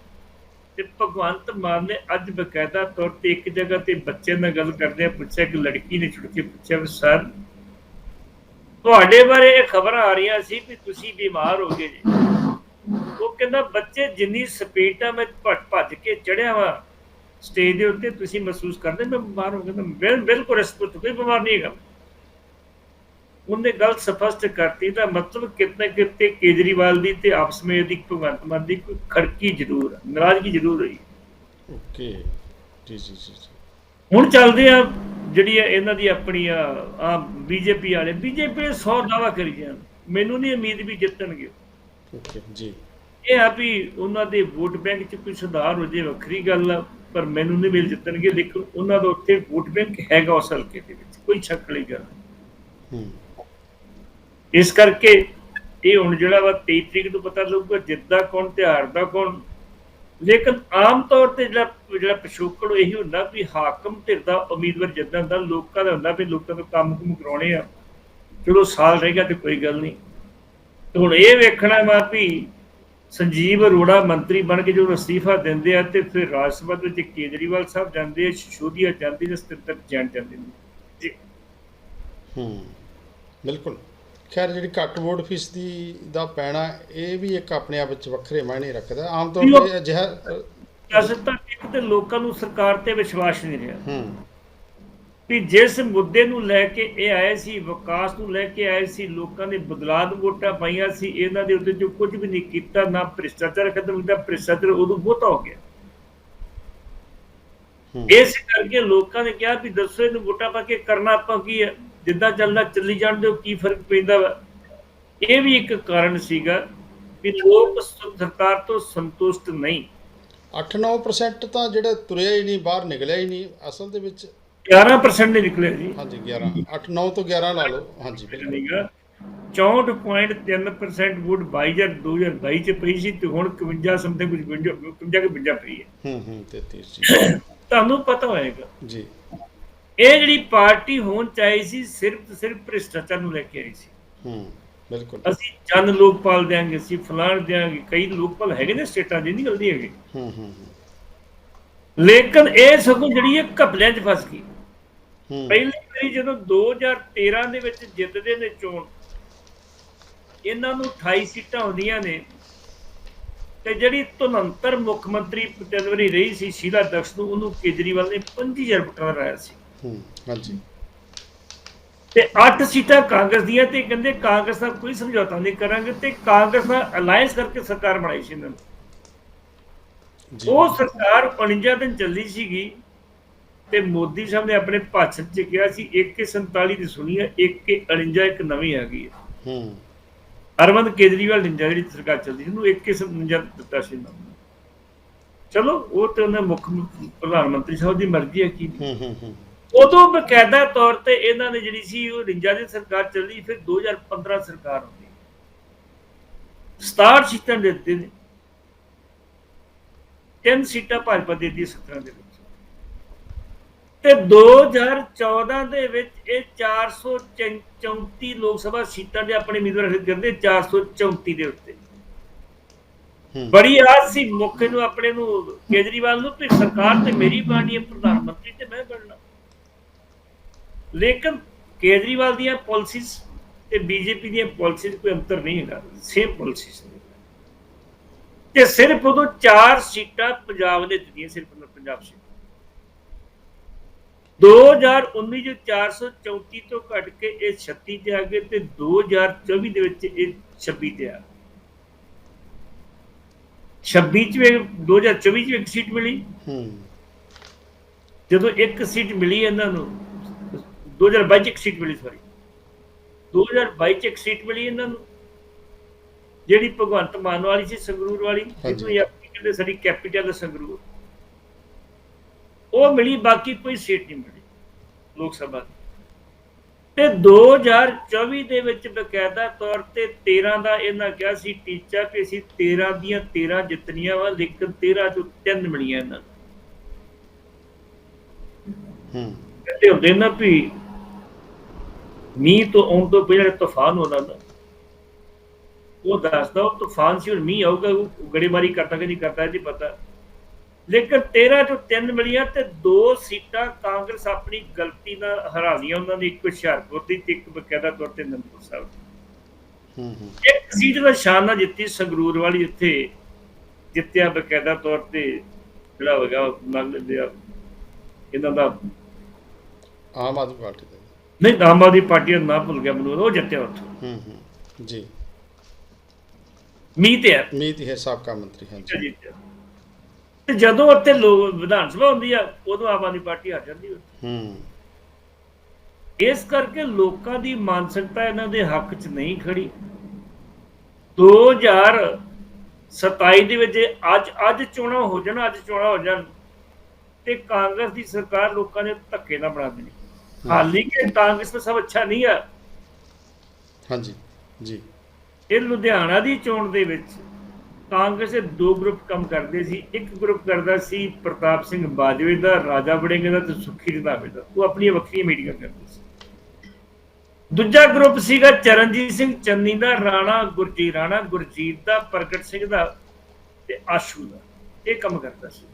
ਤੇ ਭਗਵੰਤ ਮਾਨ ਨੇ ਅੱਜ ਬਕਾਇਦਾ ਤੌਰ ਤੇ ਇੱਕ ਜਗ੍ਹਾ ਤੇ ਬੱਚੇ ਨਾਲ ਗੱਲ ਕਰਦੇ ਪੁੱਛਿਆ ਕਿ ਲੜਕੀ ਨੇ ਛੁੱਟ ਕੇ ਪੁੱਛਿਆ ਸਰ ਤੁਹਾਡੇ ਬਾਰੇ ਇਹ ਖਬਰਾਂ ਆ ਰਹੀਆਂ ਸੀ ਕਿ ਤੁਸੀਂ ਬਿਮਾਰ ਹੋ ਗਏ ਜੀ। ਉਹ ਕਹਿੰਦਾ ਬੱਚੇ ਜਿੰਨੀ ਸਪੀਡ ਨਾਲ ਮੈਂ ਭੱਜ ਭੱਜ ਕੇ ਚੜਿਆ ਵਾ। ਸਟੇਜ ਦੇ ਉੱਤੇ ਤੁਸੀਂ ਮਹਿਸੂਸ ਕਰਦੇ ਮੈਂ ਬਿਮਾਰ ਹੋ ਗਿਆ ਬਿਲ- ਬਿਲਕੁਲ ਇਸ ਤੋਂ ਕੋਈ ਬਿਮਾਰ ਨਹੀਂ ਹੈਗਾ। ਉਹਨੇ ਗੱਲ ਸਪਸ਼ਟ ਕਰਤੀ ਦਾ ਮਤਲਬ ਕਿਤਨੇ ਕਿਤੇ ਕੇਜਰੀਵਾਲ ਦੀ ਤੇ ਆਪਸ ਵਿੱਚ ਇਹਦੀ ਭਗਵੰਤ ਮਾਨ ਦੀ ਕੋਈ ਖੜਕੀ ਜ਼ਰੂਰ ਹੈ, ਨਾਰਾਜ਼ਗੀ ਜ਼ਰੂਰ ਹੋਈ। ਓਕੇ ਜੀ ਜੀ ਜੀ। ਹੁਣ ਚੱਲਦੇ ਆ ਜਿਹੜੀ ਆ ਇਹਨਾਂ ਦੀ ਆਪਣੀ ਆ ਬੀਜੇਪੀ ਵਾਲੇ ਬੀਜੇਪੀ 100 ਦਾਵਾ ਕਰੀ ਜਾਣ ਮੈਨੂੰ ਨਹੀਂ ਉਮੀਦ ਵੀ ਜਿੱਤਣਗੇ। ਜੀ। ਇਹ ਆ ਵੀ ਉਹਨਾਂ ਦੇ ਵੋਟ ਬੈਂਕ 'ਚ ਕੋਈ ਸੁਧਾਰ ਹੋ ਜੇ ਵੱਖਰੀ ਗੱਲ ਆ ਪਰ ਮੈਨੂੰ ਨਹੀਂ ਮਿਲ ਜਿੱਤਣਗੇ। ਲੇਕਿਨ ਉਹਨਾਂ ਦਾ ਉੱਥੇ ਵੋਟ ਬੈਂਕ ਹੈਗਾ ਉਸ ਹਲਕੇ ਦੇ ਵਿੱਚ ਕੋਈ ਸ਼ੱਕ ਵਾਲੀ ਗੱਲ ਨਹੀਂ। ਹੂੰ। ਇਸ ਕਰਕੇ ਇਹ ਹੁਣ ਜਿਹੜਾ ਵਾ 23 ਤਰੀਕ ਨੂੰ ਪਤਾ ਲੱਗੂਗਾ ਜਿੱਤਦਾ ਕੌਣ ਤੇ ਹਾਰਦਾ ਕੌਣ ਲੇਕਿਨ ਆਮ ਤੌਰ ਤੇ ਜਿਹੜਾ ਜਿਹੜਾ ਪਿਛੋਕੜ ਉਹ ਇਹੀ ਹੁੰਦਾ ਵੀ ਹਾਕਮ ਧਿਰ ਦਾ ਉਮੀਦਵਾਰ ਜਿੱਦਾਂ ਹੁੰਦਾ ਲੋਕਾਂ ਦਾ ਹੁੰਦਾ ਵੀ ਲੋਕਾਂ ਤੋਂ ਕੰਮ ਕੁਮ ਕਰਾਉਣੇ ਆ। ਚਲੋ ਸਾਲ ਰਹੇਗਾ ਤੇ ਕੋਈ ਗੱਲ ਨਹੀਂ। ਤੇ ਹੁਣ ਇਹ ਵੇਖਣਾ ਵਾ ਵੀ ਸੰਜੀਵ ਅਰੋੜਾ ਮੰਤਰੀ ਬਣ ਕੇ ਜਦੋਂ ਅਸਤੀਫਾ ਦਿੰਦੇ ਆ ਤੇ ਫਿਰ ਰਾਜ ਸਭਾ ਦੇ ਵਿੱਚ ਕੇਜਰੀਵਾਲ ਸਾਹਿਬ ਜਾਂਦੇ ਆ ਸ਼ਿਸ਼ੋਦੀਆ ਜਾਂਦੀ ਨੇ ਸਤਿੰਦਰ ਜੈਨ ਜਾਂਦੇ ਨੇ। ਜੀ। ਹੂੰ। ਬਿਲਕੁਲ। ਖੈਰ ਜਿਹੜੀ ਘੱਟ ਵੋਟ ਫੀਸ ਦੀ ਦਾ ਪੈਣਾ ਇਹ ਵੀ ਇੱਕ ਆਪਣੇ ਆਪ ਵਿੱਚ ਵੱਖਰੇ ਮਾਇਨੇ ਰੱਖਦਾ। ਆਮ ਤੌਰ ਤੇ ਅਜਿਹਾ ਸਿਆਸਤ ਤਾਂ ਇੱਕ ਤੇ ਲੋਕਾਂ ਨੂੰ ਸਰਕਾਰ ਤੇ ਵਿਸ਼ਵਾਸ ਨਹੀਂ ਰਿਹਾ। ਹੂੰ। ਵੀ ਜਿਸ ਮੁੱਦੇ ਨੂੰ ਲੈ ਕੇ ਇਹ ਆਏ ਸੀ ਵਿਕਾਸ ਨੂੰ ਲੈ ਕੇ ਆਏ ਸੀ ਲੋਕਾਂ ਨੇ ਬਦਲਾਅ ਨੂੰ ਵੋਟਾਂ ਪਾਈਆਂ ਸੀ ਇਹਨਾਂ ਦੇ ਉੱਤੇ ਜੋ ਕੁਝ ਵੀ ਨਹੀਂ ਕੀਤਾ ਨਾ ਭ੍ਰਿਸ਼ਟਾਚਾਰ ਖਤਮ ਕੀਤਾ ਭ੍ਰਿਸ਼ਟਾਚਾਰ ਉਦੋਂ ਬਹੁਤਾ ਹੋ ਗਿਆ। ਇਸ ਕਰਕੇ ਲੋਕਾਂ ਨੇ ਕਿਹਾ ਵੀ ਦੱਸੋ ਇਹਨੂੰ ਵੋਟਾਂ ਪਾ ਕੇ ਕਰਨਾ ਆਪਾਂ ਕੀ ਹੈ? ਜਿੱਦਾਂ ਚੱਲਦਾ ਚੱਲੀ ਜਾਣ ਦਿਓ ਕੀ ਫ਼ਰਕ ਪੈਂਦਾ ਇਹ ਵੀ ਇੱਕ ਕਾਰਨ ਸੀਗਾ ਵੀ ਲੋਕ ਸਰਕਾਰ ਤੋਂ ਸੰਤੁਸ਼ਟ ਨਹੀਂ। 8-9% ਤਾਂ ਜਿਹੜਾ ਤੁਰਿਆ ਹੀ ਨਹੀਂ ਬਾਹਰ ਨਿਕਲਿਆ ਹੀ ਨਹੀਂ ਅਸਲ ਦੇ ਵਿੱਚ 11% ਨੇ ਨਿਕਲੇ ਜੀ। ਹਾਂਜੀ 11 8-9 ਤੋਂ 11 ਲਾ ਲਓ। ਹਾਂਜੀ ਬਿਲਕੁਲ ਨਹੀਂਗਾ 64.3% ਵੋਟ 22 2022 ਚ ਪਈ ਸੀ ਤੇ ਹੁਣ 51 ਸਮਥਿੰਗ ਕੁਝ 52 ਕਿ 52 ਪਈ ਹੈ। ਹੂੰ ਹੂੰ 33 ਜੀ ਤੁਹਾਨੂੰ ਪਤਾ ਹੋਏਗਾ ਜੀ। ਇਹ ਜਿਹੜੀ ਪਾਰਟੀ ਹੋਣ ਚਾਹੀ ਸੀ ਸਿਰਫ ਸਿਰਫ ਭ੍ਰਿਸ਼ਟਾਚਾਰ ਨੂੰ ਲੈ ਕੇ ਆਈ ਸੀ। ਹੂੰ ਬਿਲਕੁਲ। ਅਸੀਂ ਜਨ ਲੋਕਪਾਲ ਦਿਆਂਗੇ ਅਸੀਂ ਫਲਾਣ ਦਿਆਂਗੇ ਕਈ ਲੋਕਪਾਲ ਹੈਗੇ ਨੇ ਸਟੇਟਾਂ ਦੀ ਨਹੀਂ ਗਲਦੀ ਹੈਗੀ। ਹੂੰ ਹੂੰ ਹੂੰ, ਲੇਕਿਨ ਇਹ ਸਗੋਂ ਜਿਹੜੀ ਇਹ ਘਪਲਿਆਂ 'ਚ ਫਸ ਗਈ। ਪਹਿਲੀ ਵਾਰੀ ਜਦੋਂ 2013 ਦੇ ਵਿੱਚ ਜਿੱਤਦੇ ਨੇ ਚੋਣ ਇਹਨਾਂ ਨੂੰ 28 ਸੀਟਾਂ ਹੁੰਦੀਆਂ ਨੇ। ਤੇ ਜਿਹੜੀ ਤੁਨੰਤਰ ਮੁੱਖ ਮੰਤਰੀ ਜਨਵਰੀ ਰਹੀ ਸੀ ਸ਼ੀਲਾ ਦਕਸ਼ ਨੂੰ ਉਹਨੂੰ ਕੇਜਰੀਵਾਲ ਨੇ 25000 ਵੋਟਾਂ ਰਾਇਆ ਸੀ। ਹਾਂਜੀ। ਤੇ 8 ਸੀਟਾਂ ਕਾਂਗਰਸ ਦੀਆਂ ਤੇ ਕਹਿੰਦੇ ਕਾਂਗਰਸ ਨਾਲ ਕੋਈ ਸਮਝੌਤਾ ਨਹੀਂ ਕਰਾਂਗੇ ਤੇ ਕਾਂਗਰਸ ਨਾਲ ਅਲਾਈਅੰਸ ਕਰਕੇ ਸਰਕਾਰ ਬਣਾਈ ਸੀ ਇਹਨਾਂ ਨੇ। ਜੀ। ਉਹ ਸਰਕਾਰ 49 ਦਿਨ ਚੱਲੀ ਸੀਗੀ ਤੇ ਮੋਦੀ ਸਾਹਿਬ ਨੇ ਆਪਣੇ ਭਾਸ਼ਣ 'ਚ ਕਿਹਾ ਸੀ 147 ਦੀ ਸੁਣੀ ਹੈ 149 ਇੱਕ ਨਵੀਂ ਆ ਗਈ ਹੈ ਹੂੰ। ਅਰਵਿੰਦ ਕੇਜਰੀਵਾਲ ਨੇ ਜਿਹੜੀ ਸਰਕਾਰ ਚੱਲਦੀ ਸੀ ਉਹਨੂੰ 149 ਦਿੱਤਾ ਸੀ ਨਾਮ ਚਲੋ ਉਹ ਤੇ ਉਹਨੇ ਮੁੱਖ ਪ੍ਰਧਾਨ ਮੰਤਰੀ ਸਾਹਿਬ ਦੀ ਮਰਜ਼ੀ ਹੈ ਕੀ। ਹੂੰ ਹੂੰ ਹੂੰ। ਉਦੋਂ ਬਕਾਇਦਾ ਤੌਰ ਤੇ ਇਹਨਾਂ ਨੇ ਜਿਹੜੀ ਸੀ ਉਹ 49 ਦੀ ਸਰਕਾਰ ਚੱਲੀ ਫਿਰ 2015 ਸਰਕਾਰ ਹੁੰਦੀ 67 ਸੀਟਾਂ ਦੇ ਦਿੱਤੇ ਨੇ। ਤਿੰਨ ਸੀਟਾਂ ਭਾਜਪਾ ਦੇ ਦਿੱਤੀ 17 ਦੇ ਵਿੱਚ। ਤੇ 2014 ਦੇ ਵਿੱਚ ਇਹ 434 ਲੋਕ ਸਭਾ ਸੀਟਾਂ ਦੇ ਆਪਣੇ ਉਮੀਦਵਾਰ ਖੜੇ ਕਰਦੇ 434 ਦੇ ਉੱਤੇ। ਬੜੀ ਆਸ ਸੀ ਮੁੱਖ ਨੂੰ ਆਪਣੇ ਨੂੰ ਕੇਜਰੀਵਾਲ ਨੂੰ ਤੇ ਸਰਕਾਰ ਤੇ ਮੇਰੀ ਬਾਣੀ ਹੈ ਪ੍ਰਧਾਨ ਮੰਤਰੀ ਤੇ ਮੈਂ ਬਣਨਾ। ਲੇਕਿਨ ਕੇਜਰੀਵਾਲ ਦੀਆਂ ਪਾਲਿਸੀਜ਼ ਤੇ ਬੀਜੇਪੀ ਦੀਆਂ ਪਾਲਿਸੀਜ਼ ਕੋਈ ਅੰਤਰ ਨਹੀਂ ਹੈਗਾ ਸੇਮ ਪਾਲਿਸੀਜ਼ ਨੇ। ਤੇ ਸਿਰਫ ਉਦੋਂ ਚਾਰ ਸੀਟਾਂ ਪੰਜਾਬ ਨੇ ਦਿੱਤੀਆਂ ਸਿਰਫ ਪੰਜਾਬ ਸੀਟ। 2019 ਚ 434 ਤੋਂ ਘਟ ਕੇ ਇਹ 36 ਤੇ ਆ ਗਏ ਤੇ 2024 ਦੇ ਵਿੱਚ ਇਹ 26 ਤੇ ਆ 26 ਚ ਵੀ 2024 ਚ ਇੱਕ ਸੀਟ ਮਿਲੀ। ਹੂੰ। ਜਦੋਂ ਇੱਕ ਸੀਟ ਮਿਲੀ ਇਹਨਾਂ ਨੂੰ 2022 ਚ ਇੱਕ ਸੀਟ ਮਿਲੀ ਸੌਰੀ 2022 ਚ ਇੱਕ ਸੀਟ ਮਿਲੀ ਇਹਨਾਂ ਨੂੰ। ਜਿਹੜੀ ਭਗਵੰਤ ਮਾਨ ਵਾਲੀ ਸੀ ਸੰਗਰੂਰ ਵਾਲੀ ਜਿਹਨੂੰ ਆਪਣੀ ਕਹਿੰਦੇ ਸਾਡੀ ਕੈਪੀਟਲ ਸੰਗਰੂਰ। ਉਹ ਮਿਲੀ ਬਾਕੀ ਕੋਈ ਸੀਟ ਨਹੀਂ ਮਿਲੀ ਲੋਕ ਸਭਾ ਦੀ। ਤੇ 2024 ਦੇ ਵਿੱਚ ਬਕਾਇਦਾ ਤੌਰ ਤੇ 13 ਦਾ ਇਹਨਾਂ ਕਿਹਾ ਸੀ ਟੀਚਾ ਕਿ ਅਸੀਂ 13 ਦੀਆਂ 13 ਜਿੱਤਣੀਆਂ ਵਾ ਲੇਕਿਨ 13 ਚੋਂ 3 ਮਿਲੀਆਂ ਇਹਨਾਂ ਨੂੰ। ਹੂੰ। ਕਹਿੰਦੇ ਹੁੰਦੇ ਨਾ ਵੀ ਮੀਂਹ ਤੋਂ ਆਉਣ ਤੋਂ ਪਹਿਲਾਂ ਤੂਫਾਨ ਹੋਣਾ ਨਾ ਉਹ ਦੱਸਦਾ ਉਹ ਤੂਫਾਨ ਸੀ ਹੁਣ ਮੀਂਹ ਆਊਗਾ ਉਹ ਗੜੇਮਾਰੀ ਕਰਦਾ ਕਿ ਨਹੀਂ ਕਰਦਾ ਇਹ ਨਹੀਂ ਪਤਾ। ਲੇਕਿਨ 13 ਤੋਂ 3 ਮਿਲੀਆਂ ਤੇ ਦੋ ਸੀਟਾਂ ਕਾਂਗਰਸ ਆਪਣੀ ਗਲਤੀ ਨਾਲ ਹਰਾ ਲਈਆਂ ਉਹਨਾਂ ਦੀ ਇੱਕ ਹੁਸ਼ਿਆਰਪੁਰ ਦੀ ਤੇ ਇੱਕ ਬਕਾਇਦਾ ਤੌਰ ਤੇ ਅਨੰਦਪੁਰ ਸਾਹਿਬ ਦੀ। ਹੂੰ ਹੂੰ। ਇੱਕ ਸੀਟ ਦਾ ਸ਼ਾਨ ਨਾਲ ਜਿੱਤੀ ਸੰਗਰੂਰ ਵਾਲੀ ਜਿੱਥੇ ਜਿੱਤਿਆ ਬਕਾਇਦਾ ਤੌਰ ਤੇ ਜਿਹੜਾ ਹੋਗਾ ਮੰਨ ਲੈਂਦੇ ਆ ਇਹਨਾਂ ਦਾ ਆਮ ਆਦਮੀ ਪਾਰਟੀ ਨਹੀਂ ਆਮ ਆਦਮੀ ਪਾਰਟੀ ਦਾ ਨਾਂ ਭੁੱਲ ਗਿਆ ਮੈਨੂੰ ਉਹ ਜਿੱਤਿਆ ਉੱਥੋਂ। ਹੂੰ ਹੂੰ ਜੀ। ਮੀਂਹ ਤੇ ਆ ਮੀਤ ਹੈ ਸਾਬਕਾ ਮੰਤਰੀ ਹਾਂਜੀ। ਤੇ ਜਦੋਂ ਉੱਥੇ ਲੋਕ ਵਿਧਾਨ ਸਭਾ ਹੁੰਦੀ ਆ ਉਦੋਂ ਆਮ ਆਦਮੀ ਪਾਰਟੀ ਹਾਰ ਜਾਂਦੀ ਆ ਹੂੰ। ਇਸ ਕਰਕੇ ਲੋਕਾਂ ਦੀ ਮਾਨਸਿਕਤਾ ਇਹਨਾਂ ਦੇ ਹੱਕ 'ਚ ਨਹੀਂ ਖੜੀ। 2027 ਦੇ ਵਿੱਚ ਅੱਜ ਅੱਜ ਚੋਣਾਂ ਹੋ ਜਾਣ ਅੱਜ ਚੋਣਾਂ ਹੋ ਜਾਣ ਤੇ ਕਾਂਗਰਸ ਦੀ ਸਰਕਾਰ ਲੋਕਾਂ ਨੇ ਧੱਕੇ ਨਾਲ ਬਣਾ ਦੇਣੀ। ਹਾਲੀ ਕਿ ਕਾਂਗਰਸ ਦਾ ਸਭ ਅੱਛਾ ਨਹੀਂ ਆ। ਹਾਂਜੀ ਜੀ। ਇਹ ਲੁਧਿਆਣਾ ਦੀ ਚੋਣ ਦੇ ਵਿੱਚ ਕਾਂਗਰਸ ਦੇ ਦੋ ਗਰੁੱਪ ਕੰਮ ਕਰਦੇ ਸੀ। ਇੱਕ ਗਰੁੱਪ ਕਰਦਾ ਸੀ ਪ੍ਰਤਾਪ ਸਿੰਘ ਬਾਜਵੇ ਦਾ ਰਾਜਾ ਵੜਿੰਗ ਦਾ ਤੇ ਸੁਖੀ ਰੰਧਾਵੇ ਦਾ। ਉਹ ਆਪਣੀਆਂ ਵੱਖਰੀਆਂ ਮੀਟਿੰਗਾਂ ਕਰਦੇ ਸੀ। ਦੂਜਾ ਗਰੁੱਪ ਸੀਗਾ ਚਰਨਜੀਤ ਸਿੰਘ ਚੰਨੀ ਦਾ ਰਾਣਾ ਗੁਰਜੀਤ ਰਾਣਾ ਗੁਰਜੀਤ ਦਾ ਪ੍ਰਗਟ ਸਿੰਘ ਦਾ ਤੇ ਆਸ਼ੂ ਦਾ। ਇਹ ਕੰਮ ਕਰਦਾ ਸੀ।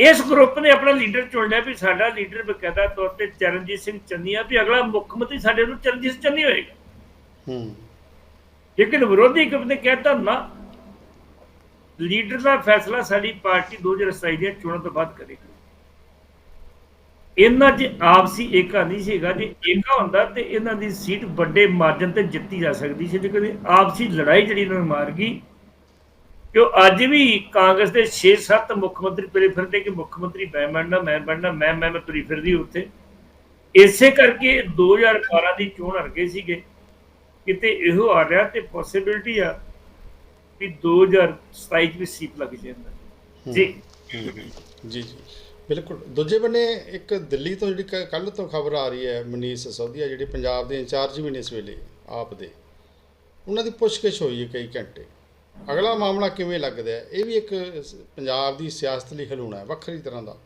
ਇਸ ਗਰੁੱਪ ਨੇ ਆਪਣਾ ਲੀਡਰ ਚੁਣ ਲਿਆ ਵੀ ਸਾਡਾ ਲੀਡਰ ਬਕਾਇਦਾ ਤੌਰ ਤੇ ਚਰਨਜੀਤ ਸਿੰਘ ਚੰਨੀ ਆ ਵੀ ਅਗਲਾ ਮੁੱਖ ਮੰਤਰੀ ਸਾਡੇ ਨੂੰ ਚਰਨਜੀਤ ਸਿੰਘ ਚੰਨੀ ਹੋਏਗਾ। ਹੂੰ। ਲੇਕਿਨ ਵਿਰੋਧੀ ਗਰੁੱਪ ਨੇ ਕਹਿਤਾ ਨਾ ਲੀਡਰ ਦਾ ਫੈਸਲਾ ਸਾਡੀ ਪਾਰਟੀ 2027 ਦੀਆਂ ਚੋਣਾਂ ਤੋਂ ਬਾਅਦ ਕਰੇਗੀ। ਇਹਨਾਂ 'ਚ ਆਪਸੀ ਏਕਾ ਨਹੀਂ ਸੀਗਾ ਜੇ ਏਕਾ ਹੁੰਦਾ ਤੇ ਇਹਨਾਂ ਦੀ ਸੀਟ ਵੱਡੇ ਮਾਰਜਨ ਤੇ ਜਿੱਤੀ ਜਾ ਸਕਦੀ ਸੀ ਲੇਕਿਨ ਆਪਸੀ ਲੜਾਈ ਜਿਹੜੀ ਇਹਨਾਂ ਨੂੰ ਮਾਰ ਗਈ ਕਿ ਉਹ ਅੱਜ ਵੀ ਕਾਂਗਰਸ ਦੇ 6-7 ਮੁੱਖ ਮੰਤਰੀ ਤੁਰੇ ਫਿਰਦੇ ਕਿ ਮੁੱਖ ਮੰਤਰੀ ਮੈਂ ਬਣਨਾ ਮੈਂ ਬਣਨਾ ਮੈਂ ਮੈਂ ਮੈਂ ਤੁਰੀ ਫਿਰਦੀ ਉੱਥੇ। ਇਸੇ ਕਰਕੇ 2012 ਦੀ ਚੋਣ ਹਰਗੇ ਸੀਗੇ। ਕਿਤੇ ਇਹੋ ਆ ਰਿਹਾ ਤੇ ਪੋਸਿਬਿਲਿਟੀ ਆ ਵੀ 2027 ਚ ਵੀ ਸੀਟ ਲੱਗ ਜਾਂਦਾ। ਜੀ। ਜੀ ਜੀ। ਬਿਲਕੁਲ। ਦੂਜੇ ਬੰਨੇ ਇੱਕ ਦਿੱਲੀ ਤੋਂ ਜਿਹੜੀ ਕੱਲ ਤੋਂ ਖਬਰ ਆ ਰਹੀ ਹੈ ਮਨੀਸ਼ ਸਸੋਦੀਆ ਜਿਹੜੇ ਪੰਜਾਬ ਦੇ ਇੰਚਾਰਜ ਵੀ ਨੇ ਇਸ ਵੇਲੇ ਆਪ ਦੇ। ਉਹਨਾਂ ਦੀ ਪੁੱਛਗਿੱਛ ਹੋਈ ਹੈ ਕਈ ਘੰਟੇ। ਅਗਲਾ ਮਾਮਲਾ ਕਿਵੇਂ ਲੱਗਦਾ ਹੈ? ਇਹ ਵੀ ਇੱਕ ਪੰਜਾਬ ਦੀ ਸਿਆਸਤ ਲਈ ਹਲੂਣਾ ਹੈ ਵੱਖਰੀ ਤਰ੍ਹਾਂ ਦਾ।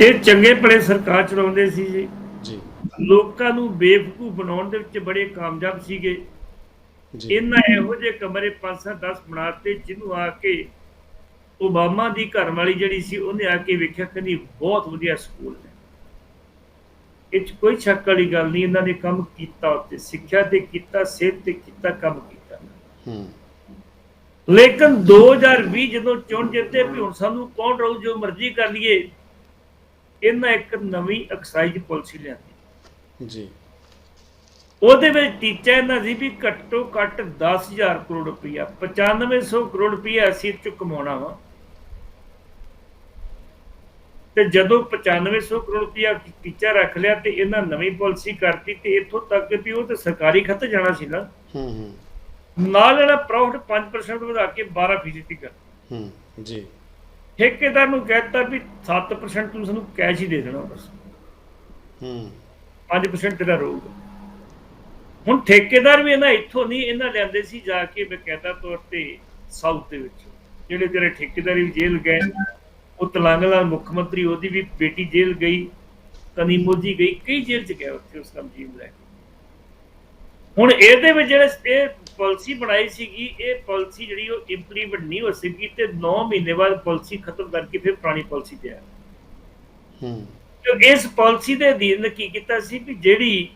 ਇਹ ਚੰਗੇ ਭਲੇ ਸਰਕਾਰ ਚਲਾਉਂਦੇ ਸੀ ਜੀ। ਜੀ। ਲੋਕਾਂ ਨੂੰ ਬੇਵਕੂਫ ਬਣਾਉਣ ਦੇ ਵਿੱਚ ਬੜੇ ਕਾਮਯਾਬ ਸੀਗੇ। ਜੀ। ਇਹਨਾਂ ਇਹੋ ਜਿਹੇ ਕਮਰੇ 5-10 ਬਣਾਤੇ ਜਿਹਨੂੰ ਆ ਕੇ ਓਬਾਮਾ ਦੀ ਘਰ ਵਾਲੀ ਜਿਹੜੀ ਸੀ ਉਹਨੇ ਆ ਕੇ ਵੇਖਿਆ ਕਹਿੰਦੀ ਬਹੁਤ ਵਧੀਆ ਸਕੂਲ ਹੈ ਇਹ 'ਚ ਕੋਈ ਸ਼ੱਕ ਵਾਲੀ ਗੱਲ ਨਹੀਂ ਇਹਨਾਂ ਨੇ ਕੰਮ ਕੀਤਾ ਉੱਤੇ ਸਿੱਖਿਆ ਤੇ ਕੀਤਾ ਸਿਹਤ ਤੇ ਕੀਤਾ ਕੰਮ ਕੀਤਾ। ਹੂੰ। ਲੇਕਿਨ 2020 ਜਦੋਂ ਚੋਣ ਜਿੱਤੇ ਵੀ ਹੁਣ ਸਾਨੂੰ ਕੌਣ ਰਹੂ ਜੋ ਮਰਜ਼ੀ ਕਰ ਲਈਏ ਇਹਨਾਂ ਇੱਕ ਨਵੀਂ ਐਕਸਾਈਜ਼ ਪਾਲਿਸੀ ਲਿਆਂਦੀ। ਜੀ। ਉਹਦੇ ਵਿੱਚ ਟੀਚਾ ਇਹਨਾਂ ਸੀ ਵੀ ਘੱਟੋ ਘੱਟ 10000 ਕਰੋੜ ਰੁਪਈਆ 9500 ਕਰੋੜ ਰੁਪਈਆ ਅਸੀਂ ਚੋਂ ਕਮਾਉਣਾ ਵਾ। ਤੇ ਜਦੋਂ 9500 ਕਰੋੜ ਰੁਪਈਆ ਟੀਚਾ ਰੱਖ ਲਿਆ ਤੇ ਇਹਨਾਂ ਨਵੀਂ ਪਾਲਿਸੀ ਕਰਤੀ ਤੇ ਇੱਥੋਂ ਤੱਕ ਵੀ ਉਹ ਤੇ ਸਰਕਾਰੀ ਖਾਤੇ ਜਾਣਾ ਸੀ ਨਾ। ਹੂੰ ਹੂੰ। ਨਾਲ ਜਿਹੜਾ ਪ੍ਰੋਫਿਟ 5% ਵਧਾ ਕੇ 12% ਕਰ ਹੂੰ ਜੀ। ਠੇਕੇਦਾਰ ਨੂੰ ਕਹਿਤਾ ਵੀ 7% ਤੂੰ ਸਾਨੂੰ ਕੈਸ਼ ਹੀ ਦੇ ਦੇਣਾ ਬਸ। ਹੂੰ। 5% ਤੇਰਾ ਰਹੂਗਾ। ਹੁਣ ਠੇਕੇਦਾਰ ਵੀ ਇਹਨਾਂ ਇੱਥੋਂ ਨਹੀਂ ਇਹਨਾਂ ਲਿਆਂਦੇ ਸੀ ਜਾ ਕੇ ਬਕਾਇਦਾ ਤੌਰ ਤੇ ਸਾਊਥ ਦੇ ਵਿੱਚ। ਜਿਹੜੇ ਜਿਹੜੇ ਠੇਕੇਦਾਰੀ ਵੀ ਜੇਲ੍ਹ ਗਏ ਉਹ ਤਲੰਗਾਨਾ ਮੁੱਖ ਮੰਤਰੀ ਉਹਦੀ ਵੀ ਬੇਟੀ ਜੇਲ੍ਹ ਗਈ ਕਨੀ ਮੋਦੀ ਗਈ ਕਈ ਜੇਲ੍ਹ ਚ ਗਿਆ ਉੱਥੇ ਉਸ ਕੰਮ ਜੀਵ ਲੈ ਹੁਣ ਇਹਦੇ ਵਿੱਚ ਜਿਹੜੇ ਇਹ ਪਾਲਿਸੀ ਬਣਾਈ ਸੀਗੀ ਇਹ ਪਾਲਿਸੀ ਜਿਹੜੀ ਉਹ ਇੰਪਲੀਮੈਂਟ ਨਹੀਂ ਹੋ ਸਕੀ ਤੇ 9 ਮਹੀਨੇ ਬਾਅਦ ਪਾਲਿਸੀ ਖਤਮ ਕਰਕੇ ਫਿਰ ਪੁਰਾਣੀ ਪਾਲਿਸੀ ਤੇ ਆਇਆ। ਹੂੰ। ਤੇ ਇਸ ਪਾਲਿਸੀ ਦੇ ਅਧੀਨ ਕੀ ਕੀਤਾ ਸੀ ਵੀ ਜਿਹੜੀ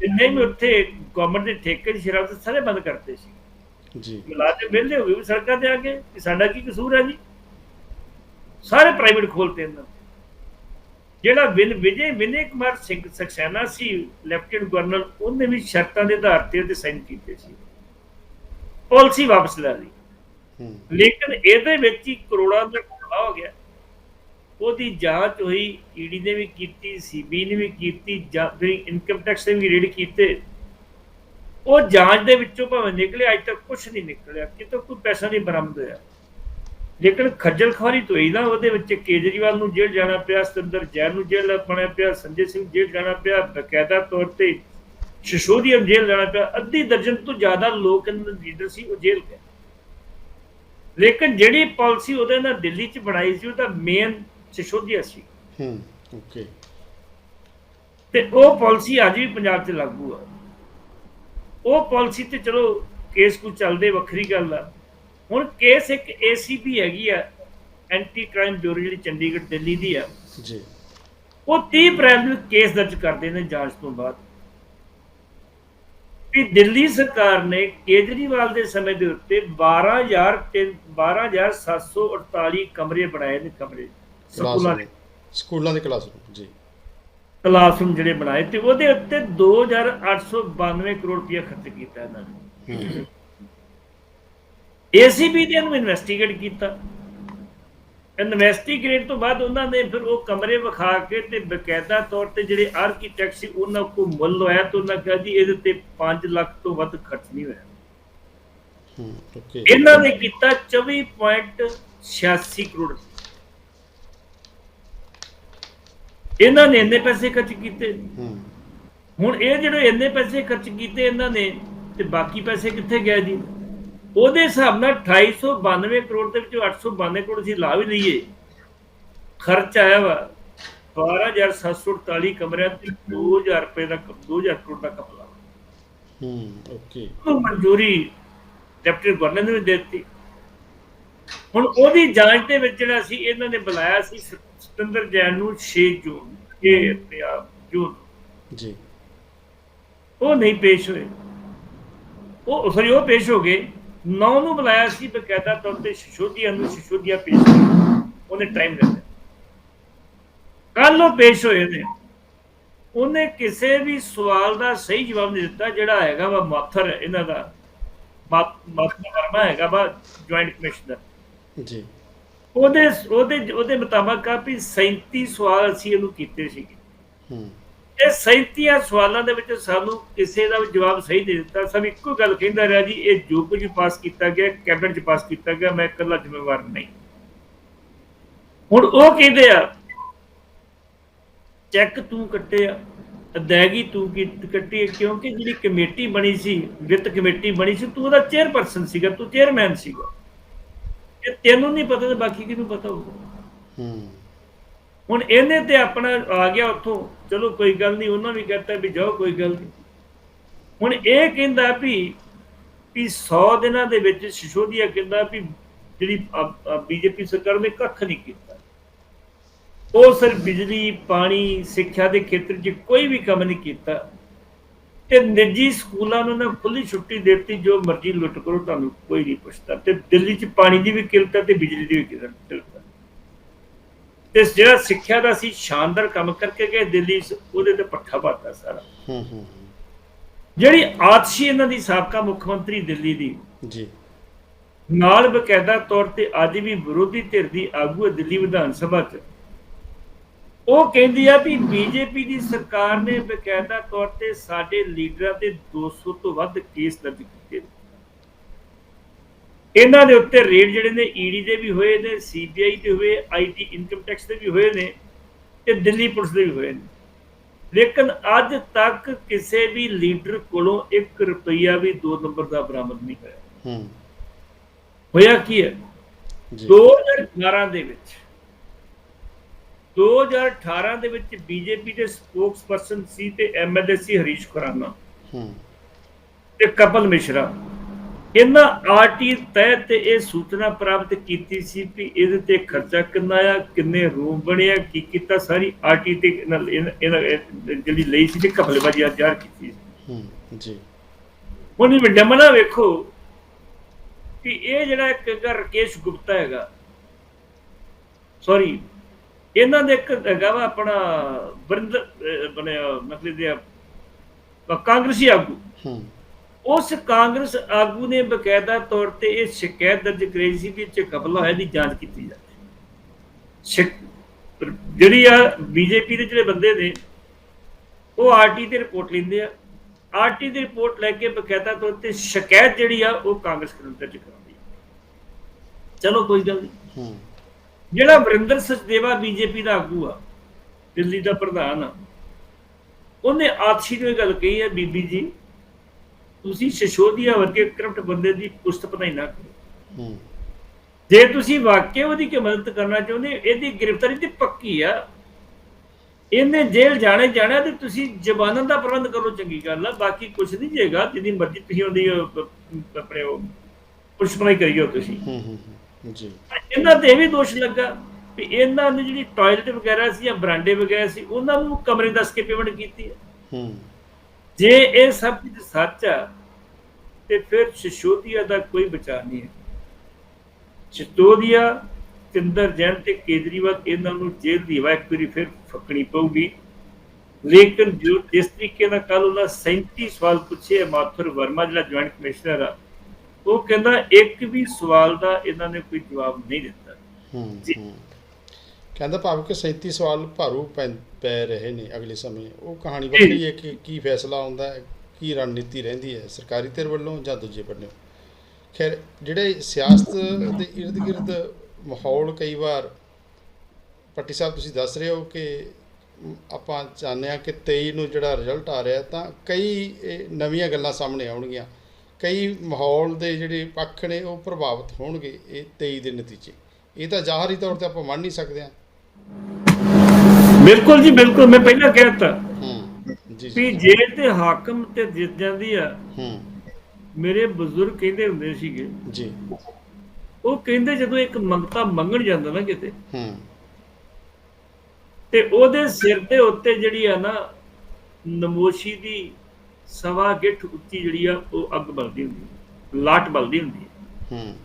ਜਿੰਨੇ ਵੀ ਉੱਥੇ ਗਵਰਨਮੈਂਟ ਦੇ ਠੇਕੇ ਦੀ ਸ਼ਰਾਬ ਸਾਰੇ ਬੰਦ ਕਰਤੇ ਸੀ। ਜੀ। ਮੁਲਾਜ਼ਮ ਵਿਹਲੇ ਹੋ ਗਏ ਵੀ ਸੜਕਾਂ ਤੇ ਆ ਕੇ ਕਿ ਸਾਡਾ ਕੀ ਕਸੂਰ ਹੈ ਜੀ? ਸਾਰੇ ਪ੍ਰਾਈਵੇਟ ਖੋਲਤੇ ਇਹਨਾਂ। ਜਿਹੜਾ ਵਿਨ ਵਿਜੇ ਵਿਨੇ ਕੁਮਾਰ ਸਿੰਘ ਸਕਸੈਨਾ ਸੀ ਲੈਫਟੀਨੈਂਟ ਗਵਰਨਰ ਉਹਨੇ ਵੀ ਸ਼ਰਤਾਂ ਦੇ ਆਧਾਰ ਤੇ ਉਹਦੇ ਸਾਈਨ ਕੀਤੇ ਸੀ। ਪਾਲਿਸੀ ਵਾਪਸ ਲੈ ਲਈ। ਲੇਕਿਨ ਇਹਦੇ ਵਿੱਚ ਹੀ ਕਰੋੜਾਂ ਦਾ ਘਪਲਾ ਹੋ ਗਿਆ। ਉਹਦੀ ਜਾਂਚ ਹੋਈ ਈਡੀ ਨੇ ਵੀ ਕੀਤੀ ਸੀਬੀ ਨੇ ਵੀ ਕੀਤੀ ਜਾਂ ਜਿਹੜੀ ਇਨਕਮ ਟੈਕਸ ਨੇ ਵੀ ਰੇਡ ਕੀਤੇ। ਉਹ ਜਾਂਚ ਦੇ ਵਿੱਚੋਂ ਭਾਵੇਂ ਨਿਕਲਿਆ ਅੱਜ ਤੱਕ ਕੁਝ ਨਹੀਂ ਨਿਕਲਿਆ। ਕਿਤੋਂ ਕੋਈ ਪੈਸਾ ਨਹੀਂ ਬਰਾਮਦ ਹੋਇਆ। ਲੇਕਿਨ ਖੱਜਲ ਖਵਾਰੀ ਤੋਂ ਹੀ ਨਾ ਉਹਦੇ ਵਿੱਚ ਕੇਜਰੀਵਾਲ ਨੂੰ ਜੇਲ੍ਹ ਜਾਣਾ ਪਿਆ ਸਤਿੰਦਰ ਜੈਨ ਨੂੰ ਜੇਲ੍ਹ ਪਾਣਾ ਪਿਆ ਸੰਜੇ ਸਿੰਘ ਜੇਲ੍ਹ ਜਾਣਾ ਪਿਆ ਬਕਾਇਦਾ ਤੌਰ ਤੇ ਸ਼ਿਸ਼ੋਦੀਆ ਜੇਲ੍ਹ ਜਾਣਾ ਪਿਆ ਅੱਧੀ ਦਰਜਨ ਤੋਂ ਜ਼ਿਆਦਾ ਲੋਕ ਇਹਨਾਂ ਦੇ ਲੀਡਰ ਸੀ ਉਹ ਜੇਲ੍ਹ ਗਏ। ਲੇਕਿਨ ਜਿਹੜੀ ਪਾਲਿਸੀ ਉਹਦੇ ਨਾਲ ਦਿੱਲੀ 'ਚ ਬਣਾਈ ਸੀ ਉਹਦਾ ਮੇਨ ਸਿਸ਼ੋਦੀਆ ਸੀ। ਹੂੰ ਓਕੇ ਤੇ ਉਹ ਪਾਲਿਸੀ ਅੱਜ ਵੀ ਪੰਜਾਬ 'ਚ ਲਾਗੂ ਆ। ਉਹ ਪਾਲਿਸੀ ਤੇ ਚਲੋ ਕੇਸ ਕੋ ਚੱਲਦੇ ਵੱਖਰੀ ਗੱਲ ਆ। ਹੁਣ ਕੇਸ ਇੱਕ ਏਸੀਪੀ ਹੈਗੀ ਆ ਐਂਟੀ ਕ੍ਰਾਈਮ ਬਿਊਰੋ ਜਿਹੜੀ ਚੰਡੀਗੜ੍ਹ ਦਿੱਲੀ ਦੀ ਆ। ਜੀ। ਉਹ 30 ਅਪ੍ਰੈਲ ਨੂੰ ਕੇਸ ਦਰਜ ਕਰਦੇ ਨੇ ਜਾਂਚ ਤੋਂ ਬਾਅਦ। ਵੀ ਦਿੱਲੀ ਸਰਕਾਰ ਨੇ ਕੇਜਰੀਵਾਲ ਦੇ ਸਮੇਂ ਦੇ ਉੱਤੇ 12000 ਤੇ 12748 ਕਮਰੇ ਬਣਾਏ ਨੇ ਕਮਰੇ ਸਕੂਲਾਂ ਦੇ। ਸਕੂਲਾਂ ਦੇ ਕਲਾਸਰੂਮ ਜੀ। ਕਲਾਸਰੂਮ ਜਿਹੜੇ ਬਣਾਏ ਤੇ ਉਹਦੇ ਉੱਤੇ 2892 ਕਰੋੜ ਰੁਪਇਆ ਖਰਚ ਕੀਤਾ ਇਹਨਾਂ ਨੇ। ਏਸੀਬੀ ਨੇ ਇਹਨੂੰ ਇਨਵੈਸਟੀਗੇਟ ਕੀਤਾ। ਇਨਵੈਸਟੀਗੇਟ ਤੋਂ ਬਾਅਦ ਉਹਨਾਂ ਨੇ ਫਿਰ ਉਹ ਕਮਰੇ ਵਿਖਾ ਕੇ ਤੇ ਬਕਾਇਦਾ ਤੌਰ ਤੇ ਜਿਹੜੇ ਆਰਕੀਟੈਕਟ ਸੀ ਉਹਨਾਂ ਕੋ ਮੁੱਲ ਹੋਇਆ ਤੇ ਉਹਨਾਂ ਕਿਹਾ ਜੀ ਇਹਦੇ ਤੇ 5 ਲੱਖ ਤੋਂ ਵੱਧ ਖਰਚ ਨਹੀਂ ਹੋਇਆ। ਹੂੰ ਓਕੇ ਇਹਨਾਂ ਨੇ ਕੀਤਾ 24.86 ਕਰੋੜ। ਇਹਨਾਂ ਨੇ ਇੰਨੇ ਪੈਸੇ ਖਰਚ ਕੀਤੇ। ਹੂੰ। ਹੁਣ ਇਹ ਜਿਹੜੇ ਇੰਨੇ ਪੈਸੇ ਖਰਚ ਕੀਤੇ ਇਹਨਾਂ ਨੇ ਤੇ ਬਾਕੀ ਪੈਸੇ ਕਿੱਥੇ ਗਏ ਜੀ? ਉਹਦੇ ਹਿਸਾਬ ਨਾਲ 2892 ਕਰੋੜ ਦੇ ਵਿੱਚੋਂ 892 ਕਰੋੜ ਅਸੀਂ ਲਾ ਵੀ ਲਈਏ। ਖਰਚ ਆਇਆ ਵਾ 12748 ਕਮਰਿਆਂ ਤੇ 2000 ਰੁਪਏ ਦਾ 2000 ਕਰੋੜ ਦਾ ਕਪਲਾ ਹੂੰ ਓਕੇ। ਉਹ ਮਨਜ਼ੂਰੀ ਡਿਪਟੀ ਗਵਰਨਰ ਨੇ ਵੀ ਦਿੱਤੀ। ਹੁਣ ਉਹਦੀ ਜਾਂਚ ਦੇ ਵਿੱਚ ਜਿਹੜਾ ਸੀ ਇਹਨਾਂ ਨੇ ਬੁਲਾਇਆ ਸੀ ਸ- ਸਤਿੰਦਰ ਜੈਨ ਨੂੰ 6 ਜੂਨ ਇਹ ਤੇ ਆ ਜੂਨ ਜੀ। ਉਹ ਨਹੀਂ ਪੇਸ਼ ਹੋਏ। ਉਹ ਸੌਰੀ ਉਹ ਪੇਸ਼ ਹੋ ਗਏ। ਨੌ ਨੂੰ ਬੁਲਾਇਆ ਸੀ ਬਕਾਇਦਾ ਤੌਰ ਤੇ ਸ਼ਿਸ਼ੋਦੀਆ ਨੂੰ ਸ਼ਿਸ਼ੋਦੀਆ ਪੇਸ਼ ਉਹਨੇ ਟਾਈਮ ਦਿੱਤਾ। ਕੱਲ ਉਹ ਪੇਸ਼ ਹੋਏ ਨੇ। ਉਹਨੇ ਕਿਸੇ ਵੀ ਸਵਾਲ ਦਾ ਸਹੀ ਜਵਾਬ ਨਹੀਂ ਦਿੱਤਾ ਜਿਹੜਾ ਹੈਗਾ ਵਾ ਮਾਥਰ ਇਹਨਾਂ ਦਾ ਮਾਥਰ ਵਰਮਾ ਹੈਗਾ ਵਾ ਜੁਆਇੰਟ ਕਮਿਸ਼ਨਰ ਜੀ। ਉਹਦੇ ਉਹਦੇ ਉਹਦੇ ਮੁਤਾਬਕ ਆ ਵੀ 37 ਸਵਾਲ ਅਸੀਂ ਇਹਨੂੰ ਕੀਤੇ ਸੀਗੇ। ਹੂੰ। ਇਹ 37 ਸਵਾਲਾਂ ਦੇ ਵਿੱਚ ਸਾਨੂੰ ਕਿਸੇ ਦਾ ਵੀ ਜਵਾਬ ਸਹੀ ਨਹੀਂ ਦਿੱਤਾ। ਸਭ ਇੱਕੋ ਗੱਲ ਕਹਿੰਦਾ ਰਿਹਾ ਜੀ, ਇਹ ਜੋ ਕੁਝ ਪਾਸ ਕੀਤਾ ਗਿਆ, ਕੈਬਨਿਟ 'ਚ ਪਾਸ ਕੀਤਾ ਗਿਆ, ਮੈਂ ਇਕੱਲਾ ਜ਼ਿੰਮੇਵਾਰ ਨਹੀਂ। ਹੁਣ ਉਹ ਕਹਿੰਦੇ ਆ, ਚੈੱਕ ਤੂੰ ਕੱਟਿਆ, ਅਦਾਇਗੀ ਤੂੰ ਕੀ ਕੱਟੀ, ਕਿਉਂਕਿ ਜਿਹੜੀ ਕਮੇਟੀ ਬਣੀ ਸੀ, ਵਿੱਤ ਕਮੇਟੀ ਬਣੀ ਸੀ, ਤੂੰ ਉਹਦਾ ਚੇਅਰਪਰਸਨ ਸੀਗਾ, ਤੂੰ ਚੇਅਰਮੈਨ ਸੀਗਾ। ਇਹ ਤੈਨੂੰ ਨਹੀਂ ਪਤਾ ਤੇ ਬਾਕੀ ਕਿਹਨੂੰ ਪਤਾ ਹੋਊਗਾ। ਹੂੰ। ਹੁਣ ਇਹਨੇ ਤੇ ਆਪਣਾ ਆ ਗਿਆ ਉੱਥੋਂ। ਚਲੋ ਕੋਈ ਗੱਲ ਨਹੀਂ, ਉਹਨਾਂ ਵੀ ਕਹਤਾ ਵੀ ਜਾਓ, ਕੋਈ ਗੱਲ ਨਹੀਂ। ਹੁਣ ਇਹ ਕਹਿੰਦਾ ਵੀ ਵੀ 100 ਦਿਨਾਂ ਦੇ ਵਿੱਚ ਸਿਸੋਦੀਆ ਕਹਿੰਦਾ ਵੀ ਜਿਹੜੀ ਬੀਜੇਪੀ ਸਰਕਾਰ ਨੇ ਕੱਖ ਨਹੀਂ ਕੀਤਾ। ਉਹ ਸਿਰ ਬਿਜਲੀ, ਪਾਣੀ, ਸਿੱਖਿਆ ਦੇ ਖੇਤਰ 'ਚ ਕੋਈ ਵੀ ਕੰਮ ਨਹੀਂ ਕੀਤਾ। ਤੇ ਨਿੱਜੀ ਸਕੂਲਾਂ ਨੂੰ ਨਾ ਖੁੱਲੀ ਛੁੱਟੀ ਦੇ ਦਿੱਤੀ, ਜੋ ਮਰਜ਼ੀ ਲੁੱਟ ਕਰੋ ਤੁਹਾਨੂੰ ਕੋਈ ਨਹੀਂ ਪੁੱਛਦਾ। ਤੇ ਦਿੱਲੀ 'ਚ ਪਾਣੀ ਦੀ ਵੀ ਕਿਲਤ ਹੈ ਤੇ ਬਿਜਲੀ ਦੀ ਵੀ ਕਿਲਤ ਤੇ ਜਿਹੜਾ ਸਿੱਖਿਆ ਦਾ ਸੀ ਸ਼ਾਨਦਾਰ ਕੰਮ ਕਰਕੇ ਗਏ ਦਿੱਲੀ ਉਹਦੇ ਤੇ ਪੱਠਾ ਪਾਤਾ ਸਾਰਾ। ਹੂੰ ਹੂੰ ਜਿਹੜੀ ਆਤਸ਼ੀ ਇਹਨਾਂ ਦੀ ਸਾਬਕਾ ਮੁੱਖ ਮੰਤਰੀ ਦਿੱਲੀ ਦੀ ਜੀ। ਨਾਲ ਬਕਾਇਦਾ ਤੌਰ ਤੇ ਅੱਜ ਵੀ ਵਿਰੋਧੀ ਧਿਰ ਦੀ ਆਗੂ ਹੈ ਦਿੱਲੀ ਵਿਧਾਨ ਸਭਾ 'ਚ। ਉਹ ਕਹਿੰਦੀ ਆ ਵੀ ਬੀਜੇਪੀ ਦੀ ਸਰਕਾਰ ਨੇ ਬਕਾਇਦਾ ਤੌਰ ਤੇ ਸਾਡੇ ਲੀਡਰਾਂ ਤੇ 200 ਤੋਂ ਵੱਧ ਕੇਸ ਦਰਜ ਕੀਤੇ। ਇਹਨਾਂ ਦੇ ਉੱਤੇ ਰੇਡ ਜਿਹੜੇ ਨੇ ਈਡੀ ਦੇ ਵੀ ਹੋਏ ਨੇ ਸੀਬੀਆਈ ਦੇ ਹੋਏ ਆਈਟੀ ਇਨਕਮ ਟੈਕਸ ਦੇ ਵੀ ਹੋਏ ਨੇ ਤੇ ਦਿੱਲੀ ਪੁਲਿਸ ਦੇ ਵੀ ਹੋਏ ਨੇ। ਲੇਕਿਨ ਅੱਜ ਤੱਕ ਕਿਸੇ ਵੀ ਲੀਡਰ ਕੋਲੋਂ 1 ਰੁਪਈਆ ਵੀ 2 ਨੰਬਰ ਦਾ ਬਰਾਮਦ ਨਹੀਂ ਹੋਇਆ। ਹੂੰ। ਹੋਇਆ ਕੀ ਹੈ? ਜੀ। 2018 ਦੇ ਵਿੱਚ 2018 ਦੇ ਵਿੱਚ ਬੀਜੇਪੀ ਦੇ ਸਪੋਕਸਪਰਸਨ ਸੀ ਤੇ ਐਮਐਲਏ ਸੀ ਹਰੀਸ਼ ਖੁਰਾਨਾ ਹੂੰ। ਤੇ ਕਪਲ ਮਿਸ਼ਰਾ। ਇਹਨਾਂ ਆਰਟੀ ਤਹਿਤ ਇਹ ਸੂਚਨਾ ਪ੍ਰਾਪਤ ਕੀਤੀ ਸੀ ਕਿ ਇਹਦੇ ਤੇ ਖਰਚਾ ਕਿੰਨਾ ਆ ਕਿੰਨੇ ਰੂਮ ਬਣਿਆ ਕੀ ਕੀਤਾ ਸਾਰੀ ਆਰਟੀ ਤੇ ਇਹਨਾਂ- ਜਿਹੜੀ ਲਈ ਸੀ ਤੇ ਕਪਲੇਬਾਜੀ ਜਾਰ ਕੀਤੀ ਸੀ। ਹੂੰ ਜੀ। ਹੁਣ ਇਹ ਵਿਡੰਬਨਾ ਵੇਖੋ ਕਿ ਇਹ ਜਿਹੜਾ ਇੱਕ ਰਕੇਸ਼ ਗੁਪਤਾ ਹੈਗਾ ਸੌਰੀ ਇਹਨਾਂ ਦੇ ਇੱਕ ਹੈਗਾ ਵਾ ਆਪਣਾ ਬਰਿੰਦ ਅਹ ਬਣਿਆ ਮਤਲਬ ਦੇ ਕਾਂਗਰਸੀ ਆਗੂ। ਹੂੰ। ਉਸ ਕਾਂਗਰਸ ਆਗੂ ਨੇ ਬਕਾਇਦਾ ਤੌਰ ਤੇ ਇਹ ਸ਼ਿਕਾਇਤ ਦਰਜ ਕਰਾਈ ਸੀ ਵੀ ਇਹ ਕਪਲਾ ਹੋਇਆ ਦੀ ਜਾਂਚ ਕੀਤੀ ਜਾਵੇ। ਜਿਹੜੀ ਆ ਬੀਜੇਪੀ ਦੇ ਜਿਹੜੇ ਬੰਦੇ ਨੇ ਉਹ ਆਰਟੀ ਤੇ ਰਿਪੋਰਟ ਲੈਂਦੇ ਆ। ਆਰਟੀ ਦੀ ਰਿਪੋਰਟ ਲੈ ਕੇ ਬਕਾਇਦਾ ਤੌਰ ਤੇ ਸ਼ਿਕਾਇਤ ਜਿਹੜੀ ਆ ਉਹ ਕਾਂਗਰਸ ਕਰਨ ਦਰਜ ਕਰਾਉਂਦੀ ਚਲੋ ਕੋਈ ਗੱਲ ਨਹੀਂ। ਜਿਹੜਾ ਵਰਿੰਦਰ ਸਚਦੇਵਾ ਬੀਜੇਪੀ ਦਾ ਆਗੂ ਆ ਦਿੱਲੀ ਦਾ ਪ੍ਰਧਾਨ ਆ ਉਹਨੇ ਆਤਸ਼ੀ ਨੂੰ ਇਹ ਗੱਲ ਕਹੀ ਹੈ ਬੀਬੀ ਜੀ ਤੁਸੀਂ ਸ਼ਸ਼ੋਦੀਆ ਵਰਗੇ ਕਰਪਟ ਬੰਦੇ ਦੀ ਪੁਸਤ ਪਨਾਈ ਨਾ ਕਰੋ। ਹੂੰ। ਜੇ ਤੁਸੀਂ ਵਾਕਿਆ ਉਹਦੀ ਕੀ ਮਦਦ ਕਰਨਾ ਚਾਹੁੰਦੇ ਇਹਦੀ ਗ੍ਰਿਫਤਾਰੀ ਤੇ ਪੱਕੀ ਆ। ਇਹਨੇ ਜੇਲ੍ਹ ਜਾਣੇ ਜਾਣਾ ਤੇ ਤੁਸੀਂ ਜ਼ਬਾਨਾਂ ਦਾ ਪ੍ਰਬੰਧ ਕਰੋ ਚੰਗੀ ਗੱਲ ਆ। ਬਾਕੀ ਕੁਝ ਨਹੀਂ ਜੇਗਾ ਜਿੰਨੀ ਮਰਜ਼ੀ ਤੁਸੀਂ ਉਹਦੀ ਆਪਣੇ ਉਹ ਪੁਲਿਸ ਬਣਾਈ ਕਰੀਓ ਤੁਸੀਂ। ਹੂੰ ਹੂੰ ਜੀ। ਇਹਨਾਂ ਤੇ ਵੀ ਦੋਸ਼ ਲੱਗਾ ਵੀ ਇਹਨਾਂ ਨੇ ਜਿਹੜੀ ਟਾਇਲਟ ਵਗੈਰਾ ਸੀ ਜਾਂ ਬਰਾਂਡੇ ਵਗੈਰਾ ਸੀ ਉਹਨਾਂ ਨੂੰ ਕਮਰੇ ਦੱਸ ਕੇ ਪੇਮੈਂਟ ਕੀਤੀ ਹੈ ਹੂੰ। ਜੇ ਇਹ ਸਭ ਕੁਝ ਸੱਚ ਆ ਤੇ ਫਿਰ ਸ਼ਿਸ਼ੋਦੀਆ ਦਾ ਕੋਈ ਬਚਾਅ ਨਹੀਂ ਹੈ। ਸ਼ਿਸ਼ੋਦੀਆ ਚੰਦਰ ਜੈਨ ਤੇ ਕੇਜਰੀਵਾਲ ਇਹਨਾਂ ਨੂੰ ਜੇਲ੍ਹ ਦੀ ਹਵਾ ਇੱਕ ਵਾਰੀ ਫਿਰ ਫੱਕਣੀ ਪਊਗੀ। ਲੇਕਿਨ ਜੋ ਜਿਸ ਤਰੀਕੇ ਨਾਲ ਕੱਲ ਉਹਨਾਂ 37 ਸਵਾਲ ਪੁੱਛੇ ਮਾਥੁਰ ਵਰਮਾ ਜਿਹੜਾ ਜੁਆਇੰਟ ਕਮਿਸ਼ਨਰ ਆ ਉਹ ਕਹਿੰਦਾ ਇੱਕ ਵੀ ਸਵਾਲ ਦਾ ਇਹਨਾਂ ਨੇ ਕੋਈ ਜਵਾਬ ਨਹੀਂ ਦਿੱਤਾ। ਹੂੰ ਕਹਿੰਦਾ ਭਾਵ ਕਿ 37 ਸਵਾਲ ਭਾਰੂ ਪੈ ਪੈ ਰਹੇ ਨੇ ਅਗਲੇ ਸਮੇਂ। ਉਹ ਕਹਾਣੀ ਵੱਖਰੀ ਹੈ ਕਿ ਕੀ ਫੈਸਲਾ ਆਉਂਦਾ ਹੈ ਕੀ ਰਣਨੀਤੀ ਰਹਿੰਦੀ ਹੈ ਸਰਕਾਰੀ ਧਿਰ ਵੱਲੋਂ ਜਾਂ ਦੂਜੇ ਵੱਲੋਂ? ਖੈਰ ਜਿਹੜੇ ਸਿਆਸਤ ਦੇ ਇਰਦ ਗਿਰਦ ਮਾਹੌਲ ਕਈ ਵਾਰ ਪੱਟੀ ਸਾਹਿਬ ਤੁਸੀਂ ਦੱਸ ਰਹੇ ਹੋ ਕਿ ਆਪਾਂ ਚਾਹੁੰਦੇ ਹਾਂ ਕਿ 23 ਨੂੰ ਜਿਹੜਾ ਰਿਜ਼ਲਟ ਆ ਰਿਹਾ ਤਾਂ ਕਈ ਨਵੀਆਂ ਗੱਲਾਂ ਸਾਹਮਣੇ ਆਉਣਗੀਆਂ। ਕਈ ਮਾਹੌਲ ਦੇ ਜਿਹੜੇ ਪੱਖ ਨੇ ਉਹ ਪ੍ਰਭਾਵਿਤ ਹੋਣਗੇ ਇਹ 23 ਦੇ ਨਤੀਜੇ। ਇਹ ਤਾਂ ਜ਼ਾਹਰੀ ਤੌਰ ਤੇ ਆਪਾਂ ਮੰਨ ਨਹੀਂ ਸਕਦੇ ਹਾਂ। ਬਿਲਕੁਲ ਜੀ ਬਿਲਕੁਲ। ਮੈਂ ਪਹਿਲਾਂ ਕਹਿ ਦਿੱਤਾ ਵੀ ਜੀ। ਜੇ ਤੇ ਹਾਕਮ ਤੇ ਜਿੱਤ ਜਾਂਦੀ ਆ। ਹੂੰ। ਮੇਰੇ ਬਜ਼ੁਰਗ ਕਹਿੰਦੇ ਹੁੰਦੇ ਸੀਗੇ ਜੀ। ਉਹ ਕਹਿੰਦੇ ਜਦੋਂ ਇੱਕ ਮੰਗਤਾ ਮੰਗਣ ਜਾਂਦਾ ਨਾ ਕਿਤੇ ਹੂੰ। ਤੇ ਉਹਦੇ ਸਿਰ ਦੇ ਉੱਤੇ ਜਿਹੜੀ ਆ ਨਾ ਨਮੋਸ਼ੀ ਦੀ ਸਵਾ ਗਿੱਠ ਉੱਚੀ ਜਿਹੜੀ ਆ ਉਹ ਅੱਗ ਬਲਦੀ ਹੁੰਦੀ ਲਾਟ ਬਲਦੀ ਹੁੰਦੀ ਹੈ ਹੂੰ।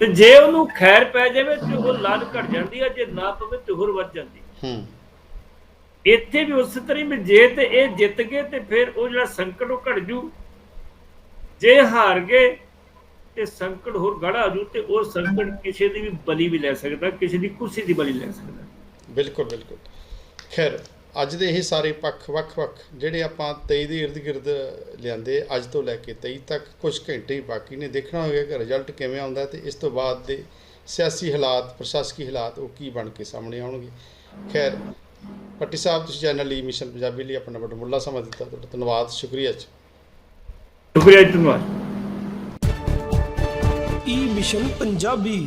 ਤੇ ਜੇ ਉਹਨੂੰ ਖੈਰ ਪੈ ਜਾਵੇ ਤੇ ਉਹ ਲਾਟ ਘਟ ਜਾਂਦੀ ਆ ਜੇ ਨਾ ਪਵੇ ਤੇ ਹੋਰ ਵੱਧ ਜਾਂਦੀ ਹੂੰ। ਇੱਥੇ ਵੀ ਉਸੇ ਤਰ੍ਹਾਂ ਹੀ ਜੇ ਤੇ ਇਹ ਜਿੱਤ ਗਏ ਤੇ ਫਿਰ ਉਹ ਜਿਹੜਾ ਸੰਕਟ ਉਹ ਘਟ ਜੂ। ਜੇ ਹਾਰ ਗਏ ਤੇ ਸੰਕਟ ਹੋਰ ਗੜਾ ਜੂ ਤੇ ਉਹ ਸੰਕਟ ਕਿਸੇ ਦੀ ਵੀ ਬਲੀ ਵੀ ਲੈ ਸਕਦਾ, ਕਿਸੇ ਦੀ ਕੁਰਸੀ ਦੀ ਬਲੀ ਲੈ ਸਕਦਾ। ਬਿਲਕੁਲ ਬਿਲਕੁਲ। ਖੈਰ, ਅੱਜ ਦੇ ਇਹ ਸਾਰੇ ਪੱਖ ਵੱਖ-ਵੱਖ ਜਿਹੜੇ ਆਪਾਂ 23 ਦੇ ਇਰਦ ਗਿਰਦ ਲਿਆਂਦੇ, ਅੱਜ ਤੋਂ ਲੈ ਕੇ 23 ਤੱਕ ਕੁਝ ਘੰਟੇ ਹੀ ਬਾਕੀ ਨੇ। ਦੇਖਣਾ ਹੋਵੇਗਾ ਕਿ ਰਿਜ਼ਲਟ ਕਿਵੇਂ ਆਉਂਦਾ ਤੇ ਇਸ ਤੋਂ ਬਾਅਦ ਦੇ ਸਿਆਸੀ ਹਾਲਾਤ, ਪ੍ਰਸ਼ਾਸਕੀ ਹਾਲਾਤ ਉਹ ਕੀ ਬਣ ਕੇ ਸਾਹਮਣੇ ਆਉਣਗੇ। ਖੈਰ ਭੱਟੀ ਸਾਹਿਬ ਤੁਸੀਂ ਚੈਨਲ ਲਈ ਮਿਸ਼ਨ ਪੰਜਾਬੀ ਲਈ ਆਪਣਾ ਬਟਮੁੱਲਾ ਸਮਾਂ ਦਿੱਤਾ ਤੁਹਾਡਾ ਧੰਨਵਾਦ ਸ਼ੁਕਰੀਆ ਜੀ ਸ਼ੁਕਰੀਆ ਜੀ ਧੰਨਵਾਦ ਈ ਮਿਸ਼ਨ ਪੰਜਾਬੀ